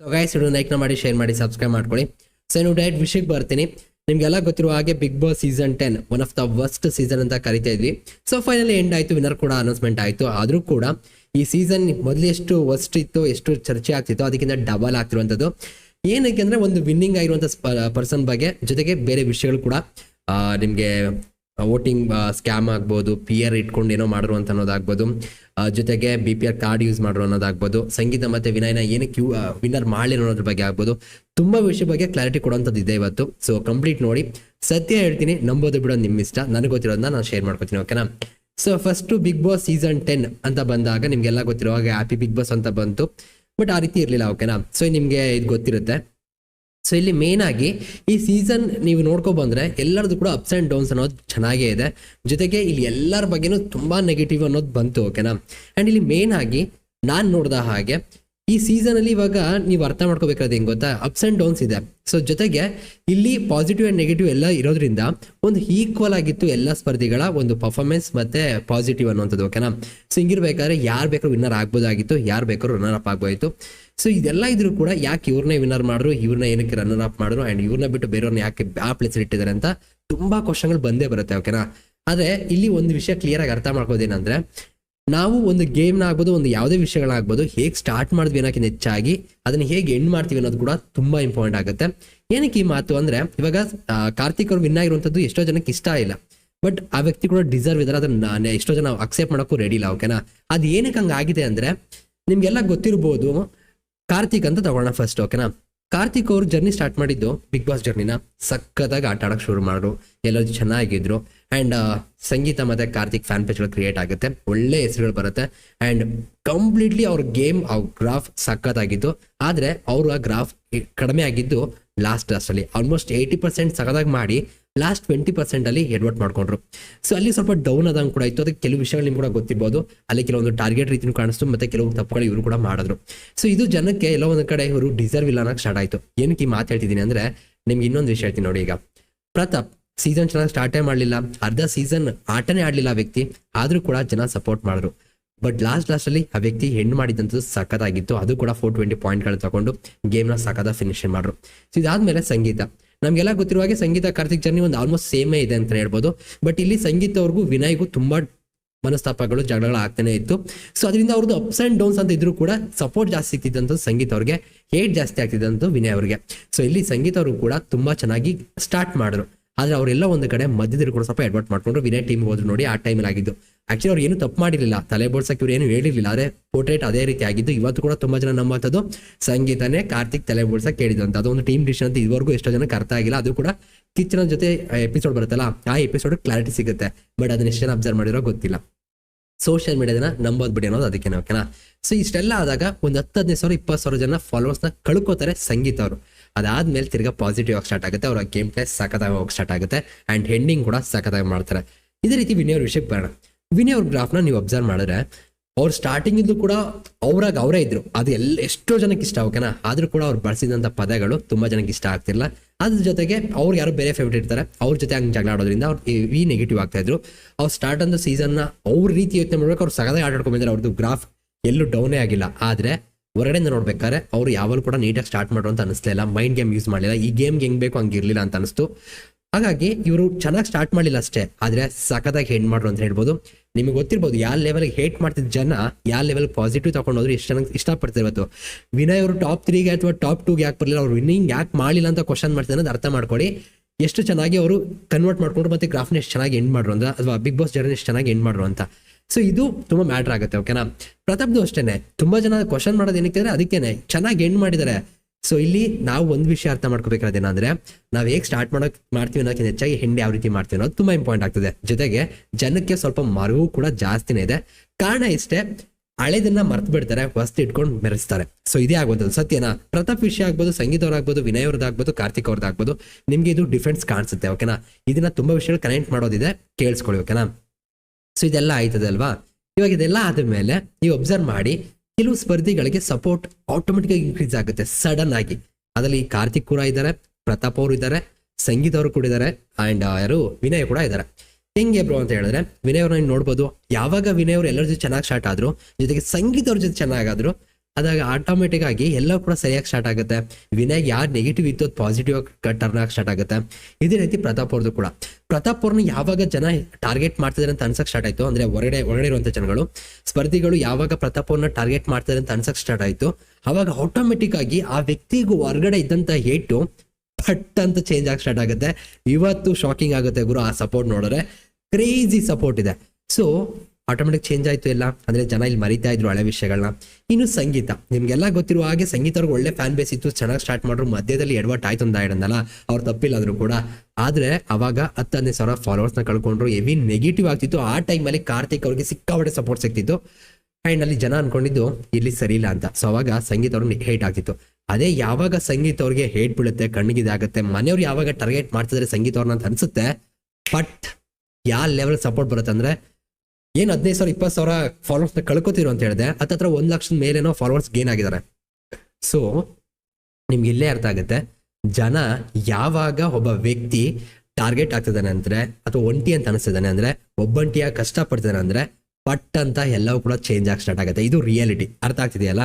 So guys video ಲೈಕ್ನ ಮಾಡಿ share ಮಾಡಿ subscribe ಮಾಡ್ಕೊಳ್ಳಿ. ಸೊ ನೀವು ಡೈರೆಕ್ಟ್ ವಿಷಯಕ್ಕೆ ಬರ್ತೀನಿ. ನಿಮಗೆಲ್ಲ ಗೊತ್ತಿರುವ ಹಾಗೆ big boss season ten one of the worst season ಅಂತ ಕರಿತಾ ಇದ್ವಿ. ಸೊ ಫೈನಲಿ ಎಂಡ್ ಆಯಿತು ವಿನ್ನರ್ ಕೂಡ ಅನೌನ್ಸ್ಮೆಂಟ್ ಆಯಿತು. ಆದರೂ ಕೂಡ ಈ ಸೀಸನ್ ಮೊದಲು ಎಷ್ಟು ವರ್ಸ್ಟ್ ಇತ್ತು, ಎಷ್ಟು ಚರ್ಚೆ ಆಗ್ತಿತ್ತು, ಅದಕ್ಕಿಂತ ಡಬಲ್ ಆಗ್ತಿರುವಂಥದ್ದು. ಏನಕ್ಕೆ ಅಂದರೆ ಒಂದು ವಿನ್ನಿಂಗ್ ಆಗಿರುವಂಥ ಪರ್ಸನ್ ಬಗ್ಗೆ ಜೊತೆಗೆ ಬೇರೆ ವಿಷಯಗಳು ಕೂಡ ನಿಮಗೆ ವೋಟಿಂಗ್ ಸ್ಕ್ಯಾಮ್ ಆಗ್ಬೋದು ಪಿ ಆರ್ ಇಟ್ಕೊಂಡು ಏನೋ ಮಾಡಿರುವಂಥ ಅನ್ನೋದಾಗ್ಬೋದು. ಜೊತೆಗೆ B P R card use ಮಾಡ್ರು ಅನ್ನೋದಾಗ್ಬೋದು, ಸಂಗೀತ ಮತ್ತೆ ವಿನಯನ ಏನಕ್ಕೆ ವಿನ್ನರ್ ಮಾಡಲಿ ಅನ್ನೋದ್ರ ಬಗ್ಗೆ ಆಗ್ಬೋದು, ತುಂಬ ವಿಷಯ ಬಗ್ಗೆ ಕ್ಲಾರಿಟಿ ಕೊಡುವಂಥದ್ದು ಇದೆ ಇವತ್ತು. ಸೊ ಕಂಪ್ಲೀಟ್ ನೋಡಿ. ಸತ್ಯ ಹೇಳ್ತೀನಿ, ನಂಬೋದು ಬಿಡೋದು ನಿಮ್ಮ ಇಷ್ಟ ನನಗೆ ಗೊತ್ತಿರೋದನ್ನ ನಾನು ಶೇರ್ ಮಾಡ್ಕೊತೀನಿ ಓಕೆನಾ so first big boss season ten ಅಂತ ಬಂದಾಗ ನಿಮ್ಗೆಲ್ಲ ಗೊತ್ತಿರೋ ಹಾಗೆ ಹ್ಯಾಪಿ ಬಿಗ್ ಬಾಸ್ ಅಂತ ಬಂತು. ಬಟ್ ಆ ರೀತಿ ಇರಲಿಲ್ಲ ಓಕೆನಾ ಸೊ ನಿಮಗೆ ಇದು ಗೊತ್ತಿರುತ್ತೆ. ಸೊ ಇಲ್ಲಿ ಮೇನ್ ಆಗಿ ಈ ಸೀಸನ್ ನೀವು ನೋಡ್ಕೊ ಬಂದ್ರೆ ಎಲ್ಲರದು ಕೂಡ ಅಪ್ಸ್ ಅಂಡ್ ಡೌನ್ಸ್ ಅನ್ನೋದು ಚೆನ್ನಾಗೇ ಇದೆ. ಜೊತೆಗೆ ಇಲ್ಲಿ ಎಲ್ಲರ ಬಗ್ಗೆನೂ ತುಂಬಾ ನೆಗೆಟಿವ್ ಅನ್ನೋದು ಬಂತು ಓಕೆನಾ ಅಂಡ್ ಇಲ್ಲಿ ಮೇನ್ ಆಗಿ ನಾನು ನೋಡಿದ ಹಾಗೆ ಈ ಸೀಸನ್ ಅಲ್ಲಿ ಇವಾಗ ನೀವು ಅರ್ಥ ಮಾಡ್ಕೋಬೇಕಾದ್ರೆ ಹೆಂಗ್ ಗೊತ್ತಾ? ಅಪ್ಸ್ ಅಂಡ್ ಡೌನ್ಸ್ ಇದೆ. ಸೊ ಜೊತೆಗೆ ಇಲ್ಲಿ ಪಾಸಿಟಿವ್ ಅಂಡ್ ನೆಗೆಟಿವ್ ಎಲ್ಲ ಇರೋದ್ರಿಂದ ಒಂದು ಈಕ್ವಲ್ ಆಗಿತ್ತು ಎಲ್ಲ ಸ್ಪರ್ಧಿಗಳ ಒಂದು ಪರ್ಫಾರ್ಮೆನ್ಸ್ ಮತ್ತೆ ಪಾಸಿಟಿವ್ ಅನ್ನುವಂಥದ್ದು ಓಕೆನಾ ಸೊ ಹಿಂಗಿರ್ಬೇಕಾದ್ರೆ ಯಾರು ಬೇಕಾದ್ರೂ ವಿನ್ನರ್ ಆಗ್ಬೋದಾಗಿತ್ತು, ಯಾರು ಬೇಕಾದ್ರೂ ರನ್ನರ್ ಅಪ್ ಆಗೋಯ್ತು ಸೊ ಇದೆಲ್ಲ ಇದ್ರೂ ಕೂಡ ಯಾಕೆ ಇವ್ರನ್ನೇ ವಿನ್ನರ್ ಮಾಡಿದ್ರು ಇವ್ರನ್ನ ಏನಕ್ಕೆ ರನ್ನರ್ ಅಪ್ ಮಾಡಿದ್ರು ಅಂಡ್ ಇವ್ರನ್ನ ಬಿಟ್ಟು ಬೇರೆಯವ್ರನ್ನ ಯಾಕೆ ಆ ಪ್ಲೇಸ್ ಇಟ್ಟಿದ್ದಾರೆ ಅಂತ ತುಂಬಾ ಕ್ವಶನ್ಗಳು ಬಂದೇ ಬರುತ್ತೆ ಓಕೆನಾ ಆದ್ರೆ ಇಲ್ಲಿ ಒಂದು ವಿಷಯ ಕ್ಲಿಯರ್ ಆಗಿ ಅರ್ಥ ಮಾಡ್ಕೋದೇನಂದ್ರೆ ನಾವು ಒಂದು ಗೇಮ್ನ ಆಗ್ಬೋದು, ಒಂದು ಯಾವುದೇ ವಿಷಯಗಳಾಗ್ಬೋದು ಹೇಗೆ ಸ್ಟಾರ್ಟ್ ಮಾಡಿದ್ವಿ ಅನ್ನೋಕ್ಕಿಂತ ಹೆಚ್ಚಾಗಿ ಅದನ್ನ ಹೇಗೆ ಎಂಡ್ ಮಾಡ್ತೀವಿ ಅನ್ನೋದು ಕೂಡ ತುಂಬಾ ಇಂಪಾರ್ಟೆಂಟ್ ಆಗುತ್ತೆ. ಏನಕ್ಕೆ ಈ ಮಾತು ಅಂದ್ರೆ, ಇವಾಗ ಕಾರ್ತಿಕ್ ಅವ್ರು ವಿನ್ ಆಗಿರುವಂಥದ್ದು ಎಷ್ಟೋ ಜನಕ್ಕೆ ಇಷ್ಟ ಇಲ್ಲ. ಬಟ್ ಆ ವ್ಯಕ್ತಿ ಕೂಡ ಡಿಸರ್ವ್ ಇದ್ದಾರೆ ಅದನ್ನ ನಾನೇ ಎಷ್ಟೋ ಜನ ಅಕ್ಸೆಪ್ಟ್ ಮಾಡೋಕ್ಕೂ ರೆಡಿ ಇಲ್ಲ ಓಕೆನಾ ಅದು ಏನಕ್ಕೆ ಹಂಗಾಗಿದೆ ಅಂದ್ರೆ, ನಿಮಗೆಲ್ಲ ಗೊತ್ತಿರ್ಬೋದು, ಕಾರ್ತಿಕ್ ಅಂತ ತಗೊಳ್ಳೋಣ ಫಸ್ಟ್ ಓಕೆನಾ ಕಾರ್ತಿಕ್ ಅವರು ಜರ್ನಿ ಸ್ಟಾರ್ಟ್ ಮಾಡಿದ್ದು ಬಿಗ್ ಬಾಸ್ ಜರ್ನಿನ ಸಖತ್ತಾಗಿ ಆಟ ಆಡಕ್ ಶುರು ಮಾಡಿದ್ರು. ಎಲ್ಲರೂ ಚೆನ್ನಾಗಿದ್ರು. ಅಂಡ್ ಸಂಗೀತ ಮತ್ತು ಕಾರ್ತಿಕ್ ಫ್ಯಾನ್ ಪೇಜ್ಗಳು ಕ್ರಿಯೇಟ್ ಆಗುತ್ತೆ. ಒಳ್ಳೆ ಹೆಸರುಗಳು ಬರುತ್ತೆ. ಅಂಡ್ ಕಂಪ್ಲೀಟ್ಲಿ ಅವ್ರ ಗೇಮ್ ಅವ್ರ ಗ್ರಾಫ್ ಸಕ್ಕತ್ತಾಗಿತ್ತು ಆದ್ರೆ ಅವರು ಗ್ರಾಫ್ ಕಡಿಮೆ ಆಗಿದ್ದು ಲಾಸ್ಟ್ ಲಾಸ್ಟಲ್ಲಿ ಆಲ್ಮೋಸ್ಟ್ ಏಯ್ಟಿ ಪರ್ಸೆಂಟ್ ಸಖತ್ತಾಗಿ ಮಾಡಿ ಲಾಸ್ಟ್ ಟ್ವೆಂಟಿ ಪರ್ಸೆಂಟ್ ಅಲ್ಲಿ ಎಡ್ವರ್ಟ್ ಮಾಡ್ಕೊಂಡ್ರು. ಸೊ ಅಲ್ಲಿ ಸ್ವಲ್ಪ ಡೌನ್ ಆದಂಗೆ ಕೂಡ ಇತ್ತು. ಅದಕ್ಕೆ ಕೆಲವು ವಿಷಯಗಳು ನಿಮ್ಗೆ ಕೂಡ ಗೊತ್ತಿರ್ಬೋದು. ಅಲ್ಲಿ ಕೆಲವೊಂದು ಟಾರ್ಗೆಟ್ ರೀತಿ ಕಾಣಿಸ್ತು, ಮತ್ತೆ ಕೆಲವು ತಪ್ಪುಗಳು ಇವರು ಕೂಡ ಮಾಡಿದ್ರು. ಸೊ ಇದು ಜನಕ್ಕೆ ಎಲ್ಲೋ ಒಂದು ಕಡೆ ಇವರು ಡಿಸರ್ವ್ ಇಲ್ಲ ಅನ್ನೋಕೆ ಸ್ಟಾರ್ಟ್ ಆಯ್ತು. ಏನಕ್ಕೆ ಹೇಳ್ತಿದ್ದೀನಿ ಅಂದ್ರೆ, ನಿಮ್ಗೆ ಇನ್ನೊಂದು ವಿಷಯ ಹೇಳ್ತೀನಿ ನೋಡಿ ಈಗ. ಪ್ರತಾಪ್ ಸೀಸನ್ ಚೆನ್ನಾಗಿ ಸ್ಟಾರ್ಟೇ ಮಾಡಲಿಲ್ಲ. ಅರ್ಧ ಸೀಸನ್ ಆಟನೇ ಆಡಲಿಲ್ಲ ಆ ವ್ಯಕ್ತಿ. ಆದರೂ ಕೂಡ ಜನ ಸಪೋರ್ಟ್ ಮಾಡಿದ್ರು. ಬಟ್ ಲಾಸ್ಟ್ ಲಾಸ್ಟ್ ಅಲ್ಲಿ ಆ ವ್ಯಕ್ತಿ ಹೆಣ್ಣು ಮಾಡಿದಂಥದ್ದು ಸಖತ್ತಾಗಿತ್ತು. ಅದು ಕೂಡ ಫೋರ್ ಟ್ವೆಂಟಿ ಪಾಯಿಂಟ್ಗಳು ತಗೊಂಡು ಗೇಮ್ನ ಸಖತ್ತಾಗಿ ಫಿನಿಶ್ ಮಾಡಿದ್ರು ಸೊ ಇದಾದ್ಮೇಲೆ ಸಂಗೀತ. ನಮ್ಗೆಲ್ಲ ಗೊತ್ತಿರುವ ಹಾಗೆ ಸಂಗೀತ ಕಾರ್ತಿಕ್ ಜರ್ನಿ ಒಂದು ಆಲ್ಮೋಸ್ಟ್ ಸೇಮೇ ಇದೆ ಅಂತ ಹೇಳ್ಬೋದು. ಬಟ್ ಇಲ್ಲಿ ಸಂಗೀತ ಅವ್ರಿಗೂ ವಿನಯ್ಗೂ ತುಂಬಾ ಮನಸ್ತಾಪಗಳು, ಜಗಳಗಳು ಆಗ್ತಾನೆ ಇತ್ತು. ಸೊ ಅದರಿಂದ ಅವ್ರದ್ದು ಅಪ್ಸ್ ಅಂಡ್ ಡೌನ್ಸ್ ಅಂತ ಇದ್ರು ಕೂಡ ಸಪೋರ್ಟ್ ಜಾಸ್ತಿ ಸಿಗ್ತಿದ್ದಂಥ ಸಂಗೀತ ಅವ್ರಿಗೆ ಹೇಟ್ ಜಾಸ್ತಿ ಆಗ್ತಿದ್ದಂತ ವಿನಯ್ ಅವ್ರಿಗೆ. ಸೊ ಇಲ್ಲಿ ಸಂಗೀತ ಅವರು ಕೂಡ ತುಂಬಾ ಚೆನ್ನಾಗಿ ಸ್ಟಾರ್ಟ್ ಮಾಡಿದ್ರು. ಆದ್ರೆ ಅವರೆಲ್ಲ ಒಂದು ಕಡೆ ಮಧ್ಯದಲ್ಲಿ ಕೂಡ ಸ್ವಲ್ಪ ಅಡ್ವರ್ಟ್ ಮಾಡ್ಕೊಂಡ್ರು, ವಿನಯ್ ಟೀಮ್ ಹೋದ್ರು ನೋಡಿ ಆ ಟೈಮಲ್ಲಿ ಆಗಿದ್ದು. ಆಕ್ಚುಲಿ ಅವ್ರು ಏನು ತಪ್ಪು ಮಾಡಿರಲಿಲ್ಲ. ತಲೆ ಬೋಡ್ಸಕ್ಕೆ ಇವ್ರು ಏನು ಹೇಳಿರ್ಲಿಲ್ಲ. ಆದ್ರೆ ಪೋರ್ಟ್ರೇಟ್ ಅದೇ ರೀತಿ ಆಗಿದ್ದು. ಇವತ್ತು ಕೂಡ ತುಂಬಾ ಜನ ನಂಬಂಥದ್ದು ಸಂಗೀತನೇ ಕಾರ್ತಿಕ್ ತಲೆ ಬೋಡ್ಸಕ್ಕೆ ಕೇಳಿದಂತ. ಅದೊಂದು ಟೀಮ್ ಡಿಶನ್ ಅಂತ ಇದುವರೆಗೂ ಎಷ್ಟೋ ಜನಕ್ಕೆ ಅರ್ಥ ಆಗಿಲ್ಲ. ಅದು ಕೂಡ ಕಿಚ್ಚನ ಜೊತೆ ಎಪಿಸೋಡ್ ಬರುತ್ತಲ್ಲ, ಆ ಎಪಿಸೋಡ್ ಕ್ಲಾರಿಟಿ ಸಿಗುತ್ತೆ. ಬಟ್ ಅದನ್ನ ಎಷ್ಟು ಜನ ಅಬ್ಸರ್ವ್ ಮಾಡಿರೋ ಗೊತ್ತಿಲ್ಲ. ಸೋಷಿಯಲ್ ಮೀಡಿಯಾದನ್ನ ನಂಬೋದು ಬಿಡಿ ಅನ್ನೋದು ಅದಕ್ಕೆ ಓಕೆನಾ ಸೊ ಇಷ್ಟೆಲ್ಲ ಆದಾಗ ಒಂದು ಹತ್ತು ಹದಿನೈದು ಸಾವಿರ, ಇಪ್ಪತ್ತು ಸಾವಿರ ಜನ ಫಾಲೋವರ್ಸ್ನ ಕಳ್ಕೊತಾರೆ ಸಂಗೀತ ಅವರು. ಅದಾದ್ಮೇಲೆ ತಿರ್ಗಾ ಪಾಸಿಟಿವ್ ಆಗಿ ಸ್ಟಾರ್ಟ್ ಆಗುತ್ತೆ, ಅವರ ಗೇಮ್ ಪ್ಲೇ ಸಖತ್ತಾಗಿ ಹೋಗಿ ಸ್ಟಾರ್ಟ್ ಆಗುತ್ತೆ ಅಂಡ್ ಹೆಂಡಿಂಗ್ ಕೂಡ ಸಖತ್ತಾಗಿ ಮಾಡ್ತಾರೆ. ಇದೇ ರೀತಿ ವಿನಯ್ ಅವ್ರ ವಿಷಯಕ್ಕೆ ಬರೋಣ. ವಿನಯ್ ಅವ್ರ ಗ್ರಾಫ್ನ ನೀವು ಅಬ್ಸರ್ವ್ ಮಾಡಿದ್ರೆ, ಅವ್ರು ಸ್ಟಾರ್ಟಿಂಗ್ ಇದ್ದು ಕೂಡ ಅವ್ರಾಗ ಅವರೇ ಇದ್ರು. ಅದು ಎಲ್ಲ ಎಷ್ಟೋ ಜನಕ್ಕೆ ಇಷ್ಟ ಓಕೆನಾ ಆದ್ರೂ ಕೂಡ ಅವ್ರು ಬಳಸಿದಂಥ ಪದಗಳು ತುಂಬಾ ಜನಕ್ಕೆ ಇಷ್ಟ ಆಗ್ತಿಲ್ಲ ಅದ್ರ ಜೊತೆಗೆ ಅವ್ರು ಯಾರು ಬೇರೆ ಫೇವ್ರೇಟ್ ಇರ್ತಾರೆ, ಅವ್ರ ಜೊತೆ ಹಂಗೆ ಜಗಳ ಆಡೋದ್ರಿಂದ ಅವ್ರು ಈ ನೆಗೆಟಿವ್ ಆಗ್ತಾ ಇದ್ರು. ಅವ್ರು ಸ್ಟಾರ್ಟ್ ಅಂತ ಸೀಸನ್ನ ಅವ್ರ ರೀತಿ ಯೋಚನೆ ಮಾಡ್ಬೇಕು, ಅವ್ರು ಸಗದಾಗಿ ಆಟಾಡ್ಕೊಂಡ್ಬಂದ್ರೆ ಅವ್ರದ್ದು ಗ್ರಾಫ್ ಎಲ್ಲೂ ಡೌನೇ ಆಗಿಲ್ಲ. ಆದ್ರೆ ಹೊರಗಡೆಯಿಂದ ನೋಡ್ಬೇಕಾದ್ರೆ ಅವ್ರು ಯಾವಾಗಲೂ ಕೂಡ ನೀಟಾಗಿ ಸ್ಟಾರ್ಟ್ ಮಾಡೋ ಅಂತ ಅನಿಸ್ಲಿಲ್ಲ ಮೈಂಡ್ ಗೇಮ್ ಯೂಸ್ ಮಾಡಲಿಲ್ಲ. ಈ ಗೇಮ್ಗೆ ಹೆಂಗ್ ಬೇಕು ಹಂಗೆ ಇರಲಿಲ್ಲ ಅಂತ ಅನಿಸ್ತು. ಹಾಗಾಗಿ ಇವರು ಚೆನ್ನಾಗಿ ಸ್ಟಾರ್ಟ್ ಮಾಡಲಿಲ್ಲ ಅಷ್ಟೇ. ಆದ್ರೆ ಸಖತ್ತಾಗಿ ಹೆಂಡ್ ಮಾಡ್ರು ಅಂತ ಹೇಳ್ಬೋದು. ನಿಮಗೆ ಗೊತ್ತಿರ್ಬೋದು, ಯಾವ ಲೆವೆಲ್ಗೆ ಹೇಟ್ ಮಾಡ್ತಿದ್ದ ಜನ ಯಾವ ಲೆವೆಲ್ ಪಾಸಿಟಿವ್ ತಗೊಂಡೋದ್ರು ಎಷ್ಟು ಚೆನ್ನಾಗಿ ಇಷ್ಟಪಡ್ತಾರೆ ಇವತ್ತು. ವಿನಯ್ ಅವರು ಟಾಪ್ ತ್ರೀಗೆ ಅಥವಾ ಟಾಪ್ ಟೂಗೆ ಯಾಕೆ ಬರಲಿಲ್ಲ, ಅವ್ರು ವಿನ್ನಿಂಗ್ ಯಾಕೆ ಮಾಡಿಲ್ಲ ಅಂತ ಕ್ವಶನ್ ಮಾಡ್ತಾರೆ ಅನ್ನೋದು ಅರ್ಥ ಮಾಡ್ಕೊಳ್ಳಿ ಎಷ್ಟು ಚೆನ್ನಾಗಿ ಅವರು ಕನ್ವರ್ಟ್ ಮಾಡ್ಕೊಂಡು ಮತ್ತೆ ಗ್ರಾಫ್ನ ಎಷ್ಟು ಚೆನ್ನಾಗಿ ಎಂಡ್ ಮಾಡ್ರು ಅಂತ, ಅಥವಾ ಬಿಗ್ ಬಾಸ್ ಜರ್ನಿ ಎಷ್ಟು ಚೆನ್ನಾಗಿ ಎಂಡ್ ಮಾಡ್ರು ಅಂತ. ಸೊ ಇದು ತುಂಬಾ ಮ್ಯಾಟರ್ ಆಗುತ್ತೆ ಓಕೆನಾ ಪ್ರತಾಪ್ದು ಅಷ್ಟೇನೆ. ತುಂಬಾ ಜನ ಕ್ವಶನ್ ಮಾಡೋದು ಏನಕ್ಕೆ ಅದಕ್ಕೇನೆ. ಚೆನ್ನಾಗಿ ಎಂಡ್ ಮಾಡಿದ್ದಾರೆ ಸೊ ಇಲ್ಲಿ ನಾವು ಒಂದು ವಿಷಯ ಅರ್ಥ ಮಾಡ್ಕೋಬೇಕಾದೇನಂದ್ರೆ ನಾವು ಹೇಗೆ ಸ್ಟಾರ್ಟ್ ಮಾಡೋಕ್ ಮಾಡ್ತೀವಿ ಅನ್ನೋಕ್ಕಿಂತ ಹೆಚ್ಚಾಗಿ ಹೆಂಡಿ ಯಾವ ರೀತಿ ಮಾಡ್ತೀವಿ ಅನ್ನೋದು ತುಂಬಾ ಇಂಪಾರ್ಟೆಂಟ್ ಆಗ್ತದೆ. ಜೊತೆಗೆ ಜನಕ್ಕೆ ಸ್ವಲ್ಪ ಮರವು ಕೂಡ ಜಾಸ್ತಿನೇ ಇದೆ. ಕಾರಣ ಇಷ್ಟೇ, ಹಳೆದನ್ನ ಮರ್ತು ಬಿಡ್ತಾರೆ ಹೊಸ್ತು ಇಟ್ಕೊಂಡು ಮೆರೆಸ್ತಾರೆ. ಸೊ ಇದೇ ಆಗುವಂಥದ್ದು ಸತ್ಯನಾ? ಪ್ರತಾಪ್ ವಿಷಯ ಆಗ್ಬೋದು, ಸಂಗೀತ ಅವ್ರಾಗ್ಬೋದು, ವಿನಯ್ ಅವ್ರದ್ದಾಗ್ಬೋದು, ಕಾರ್ತಿಕ್ ಅವ್ರದ್ದಾಗ್ಬೋದು, ನಿಮ್ಗೆ ಇದು ಡಿಫ್ರೆನ್ಸ್ ಕಾಣಿಸುತ್ತೆ ಓಕೆನಾ ಇದನ್ನ ತುಂಬಾ ವಿಷಯಗಳು ಕನೆಕ್ಟ್ ಮಾಡೋದಿದೆ, ಕೇಳಿಸ್ಕೊಳ್ಳಿ ಓಕೆನಾ ಸೊ ಇದೆಲ್ಲ ಆಯ್ತದಲ್ವಾ? ಇವಾಗ ಇದೆಲ್ಲ ಆದ್ಮೇಲೆ ನೀವು ಅಬ್ಸರ್ವ್ ಮಾಡಿ, ಕೆಲವು ಸ್ಪರ್ಧಿಗಳಿಗೆ ಸಪೋರ್ಟ್ ಆಟೋಮೆಟಿಕ್ ಆಗಿ ಇನ್ಕ್ರೀಸ್ ಆಗುತ್ತೆ ಸಡನ್ ಆಗಿ. ಅದರಲ್ಲಿ ಕಾರ್ತಿಕ್ ಕೂಡ ಇದ್ದಾರೆ ಪ್ರತಾಪ್ ಅವರು ಇದ್ದಾರೆ ಸಂಗೀತ ಅವರು ಕೂಡ ಇದ್ದಾರೆ ಅಂಡ್ ಯಾರು? ವಿನಯ್ ಕೂಡ ಇದ್ದಾರೆ ಹೆಂಗೆ ಬ್ರೋ ಅಂತ ಹೇಳಿದ್ರೆ, ವಿನಯ್ ಅವ್ರನ್ನ ನೋಡ್ಬೋದು, ಯಾವಾಗ ವಿನಯ್ ಅವರು ಎಲ್ಲರ ಜೊತೆ ಚೆನ್ನಾಗಿ ಸ್ಟಾರ್ಟ್ ಆದ್ರು, ಜೊತೆಗೆ ಸಂಗೀತ ಅವ್ರ ಜೊತೆ ಚೆನ್ನಾಗಾದ್ರು ಅದಾಗ ಆಟೋಮೆಟಿಕ್ ಆಗಿ ಎಲ್ಲ ಕೂಡ ಸರಿಯಾಗಿ ಸ್ಟಾರ್ಟ್ ಆಗುತ್ತೆ. ವಿನಯ್ ಯಾರು ನೆಗೆಟಿವ್ ಇತ್ತು ಪಾಸಿಟಿವ್ ಟರ್ನ್ ಆಗಿ ಸ್ಟಾರ್ಟ್ ಆಗುತ್ತೆ. ಇದೇ ರೀತಿ ಪ್ರತಾಪ್ ಅವ್ರದ್ದು ಕೂಡ. ಪ್ರತಾಪ್ ಅವ್ರನ್ನ ಯಾವಾಗ ಜನ ಟಾರ್ಗೆಟ್ ಮಾಡ್ತಿದ್ದಾರೆ ಅಂತ ಅನ್ಸಕ್ ಸ್ಟಾರ್ಟ್ ಆಯ್ತು. ಅಂದ್ರೆ ಹೊರಗಡೆ ಹೊರಗಡೆ ಇರುವಂತ ಜನಗಳು. ಸ್ಪರ್ಧಿಗಳು ಯಾವಾಗ ಪ್ರತಾಪ್ ಅವ್ರನ್ನ ಟಾರ್ಗೆಟ್ ಮಾಡ್ತಾರೆ ಅಂತ ಅನ್ಸಕ್ ಸ್ಟಾರ್ಟ್ ಆಯ್ತು. ಅವಾಗ ಆಟೋಮೆಟಿಕ್ ಆಗಿ ಆ ವ್ಯಕ್ತಿಗೂ ಹೊರಗಡೆ ಇದ್ದಂತ ಹೇಟು ಪಟ್ ಅಂತ ಚೇಂಜ್ ಆಗಿ ಸ್ಟಾರ್ಟ್ ಆಗುತ್ತೆ. ಇವತ್ತು ಶಾಕಿಂಗ್ ಆಗುತ್ತೆ ಗುರು ಆ ಸಪೋರ್ಟ್ ನೋಡಿದ್ರೆ ಕ್ರೇಜಿ ಸಪೋರ್ಟ್ ಇದೆ. ಸೊ ಆಟೋಮೆಟಿಕ್ ಚೇಂಜ್ ಆಯ್ತು ಎಲ್ಲ. ಅಂದ್ರೆ ಜನ ಇಲ್ಲಿ ಮರಿತಾ ಇದ್ರು ಹಳೆ ವಿಷಯಗಳನ್ನ ಇನ್ನು ಸಂಗೀತ. ನಿಮ್ಗೆಲ್ಲ ಗೊತ್ತಿರುವ ಹಾಗೆ ಸಂಗೀತ ಅವ್ರಿಗೆ ಒಳ್ಳೆ ಫ್ಯಾನ್ ಬೇಸ್ ಇತ್ತು. ಚೆನ್ನಾಗಿ ಸ್ಟಾರ್ಟ್ ಮಾಡ್ರು. ಮಧ್ಯದಲ್ಲಿ ಎಡವಟ್ ಆಯ್ತು ಅಂತ ಹೇಳಂದಲ್ಲ ಅವ್ರು ತಪ್ಪಿಲ್ಲ ಕೂಡ. ಆದ್ರೆ ಅವಾಗ ಹತ್ತು ಹದಿನೈದು ಸಾವಿರ ಫಾಲೋವರ್ಸ್ನ ಕಳ್ಕೊಂಡ್ರು. ಎವಿ ನೆಗೆಟಿವ್ ಆಗ್ತಿತ್ತು. ಆ ಟೈಮಲ್ಲಿ ಕಾರ್ತಿಕ್ ಅವ್ರಿಗೆ ಸಿಕ್ಕಾಪಟ್ಟೆ ಸಪೋರ್ಟ್ ಸಿಗ್ತಿತ್ತು. ಅಂಡ್ ಅಲ್ಲಿ ಜನ ಅನ್ಕೊಂಡಿದ್ದು, ಇಲ್ಲಿ ಸರಿ ಇಲ್ಲ ಅಂತ. ಸೊ ಅವಾಗ ಸಂಗೀತ ಅವ್ರಿಗೆ ಹೇಟ್ ಆಗ್ತಿತ್ತು. ಅದೇ ಯಾವಾಗ ಸಂಗೀತ ಅವ್ರಿಗೆ ಹೇಟ್ ಬೀಳುತ್ತೆ, ಕಣ್ಣಿಗೆ ಇದಾಗುತ್ತೆ ಮನೆಯವ್ರು ಯಾವಾಗ ಟಾರ್ಗೆಟ್ ಮಾಡ್ತಿದ್ರೆ ಸಂಗೀತ ಅವ್ರನ್ನ ಅಂತ ಅನ್ಸುತ್ತೆ ಬಟ್ ಯಾವ ಲೆವೆಲ್ ಸಪೋರ್ಟ್ ಬರುತ್ತೆ ಅಂದ್ರೆ ಏನ್ ಹದಿನೈದು ಸಾವಿರ, ಇಪ್ಪತ್ತು ಸಾವಿರ ಫಾಲೋವರ್ಸ್ ಕಳ್ಕೊತಿರು ಅಂತ ಹೇಳಿದೆ ಹತ್ತತ್ರ ಒಂದ್ ಲಕ್ಷದ ಮೇಲೇನೋ ಫಾಲೋವರ್ಸ್ ಗೇನ್ ಆಗಿದ್ದಾರೆ. ಸೊ ನಿಮ್ಗೆ ಇಲ್ಲೇ ಅರ್ಥ ಆಗುತ್ತೆ. ಜನ ಯಾವಾಗ ಒಬ್ಬ ವ್ಯಕ್ತಿ ಟಾರ್ಗೆಟ್ ಆಗ್ತಿದ್ದಾನೆ ಅಂದ್ರೆ, ಅಥವಾ ಒಂಟಿ ಅಂತ ಅನಿಸ್ತಿದ್ದಾನೆ ಅಂದ್ರೆ ಒಬ್ಬಂಟಿಯಾಗಿ ಕಷ್ಟ ಅಂದ್ರೆ, ಪಟ್ ಅಂತ ಎಲ್ಲವೂ ಕೂಡ ಚೇಂಜ್ ಆಗಿ ಸ್ಟಾರ್ಟ್ ಆಗುತ್ತೆ. ಇದು ರಿಯಾಲಿಟಿ ಅರ್ಥ ಆಗ್ತಿದೆಯಲ್ಲ?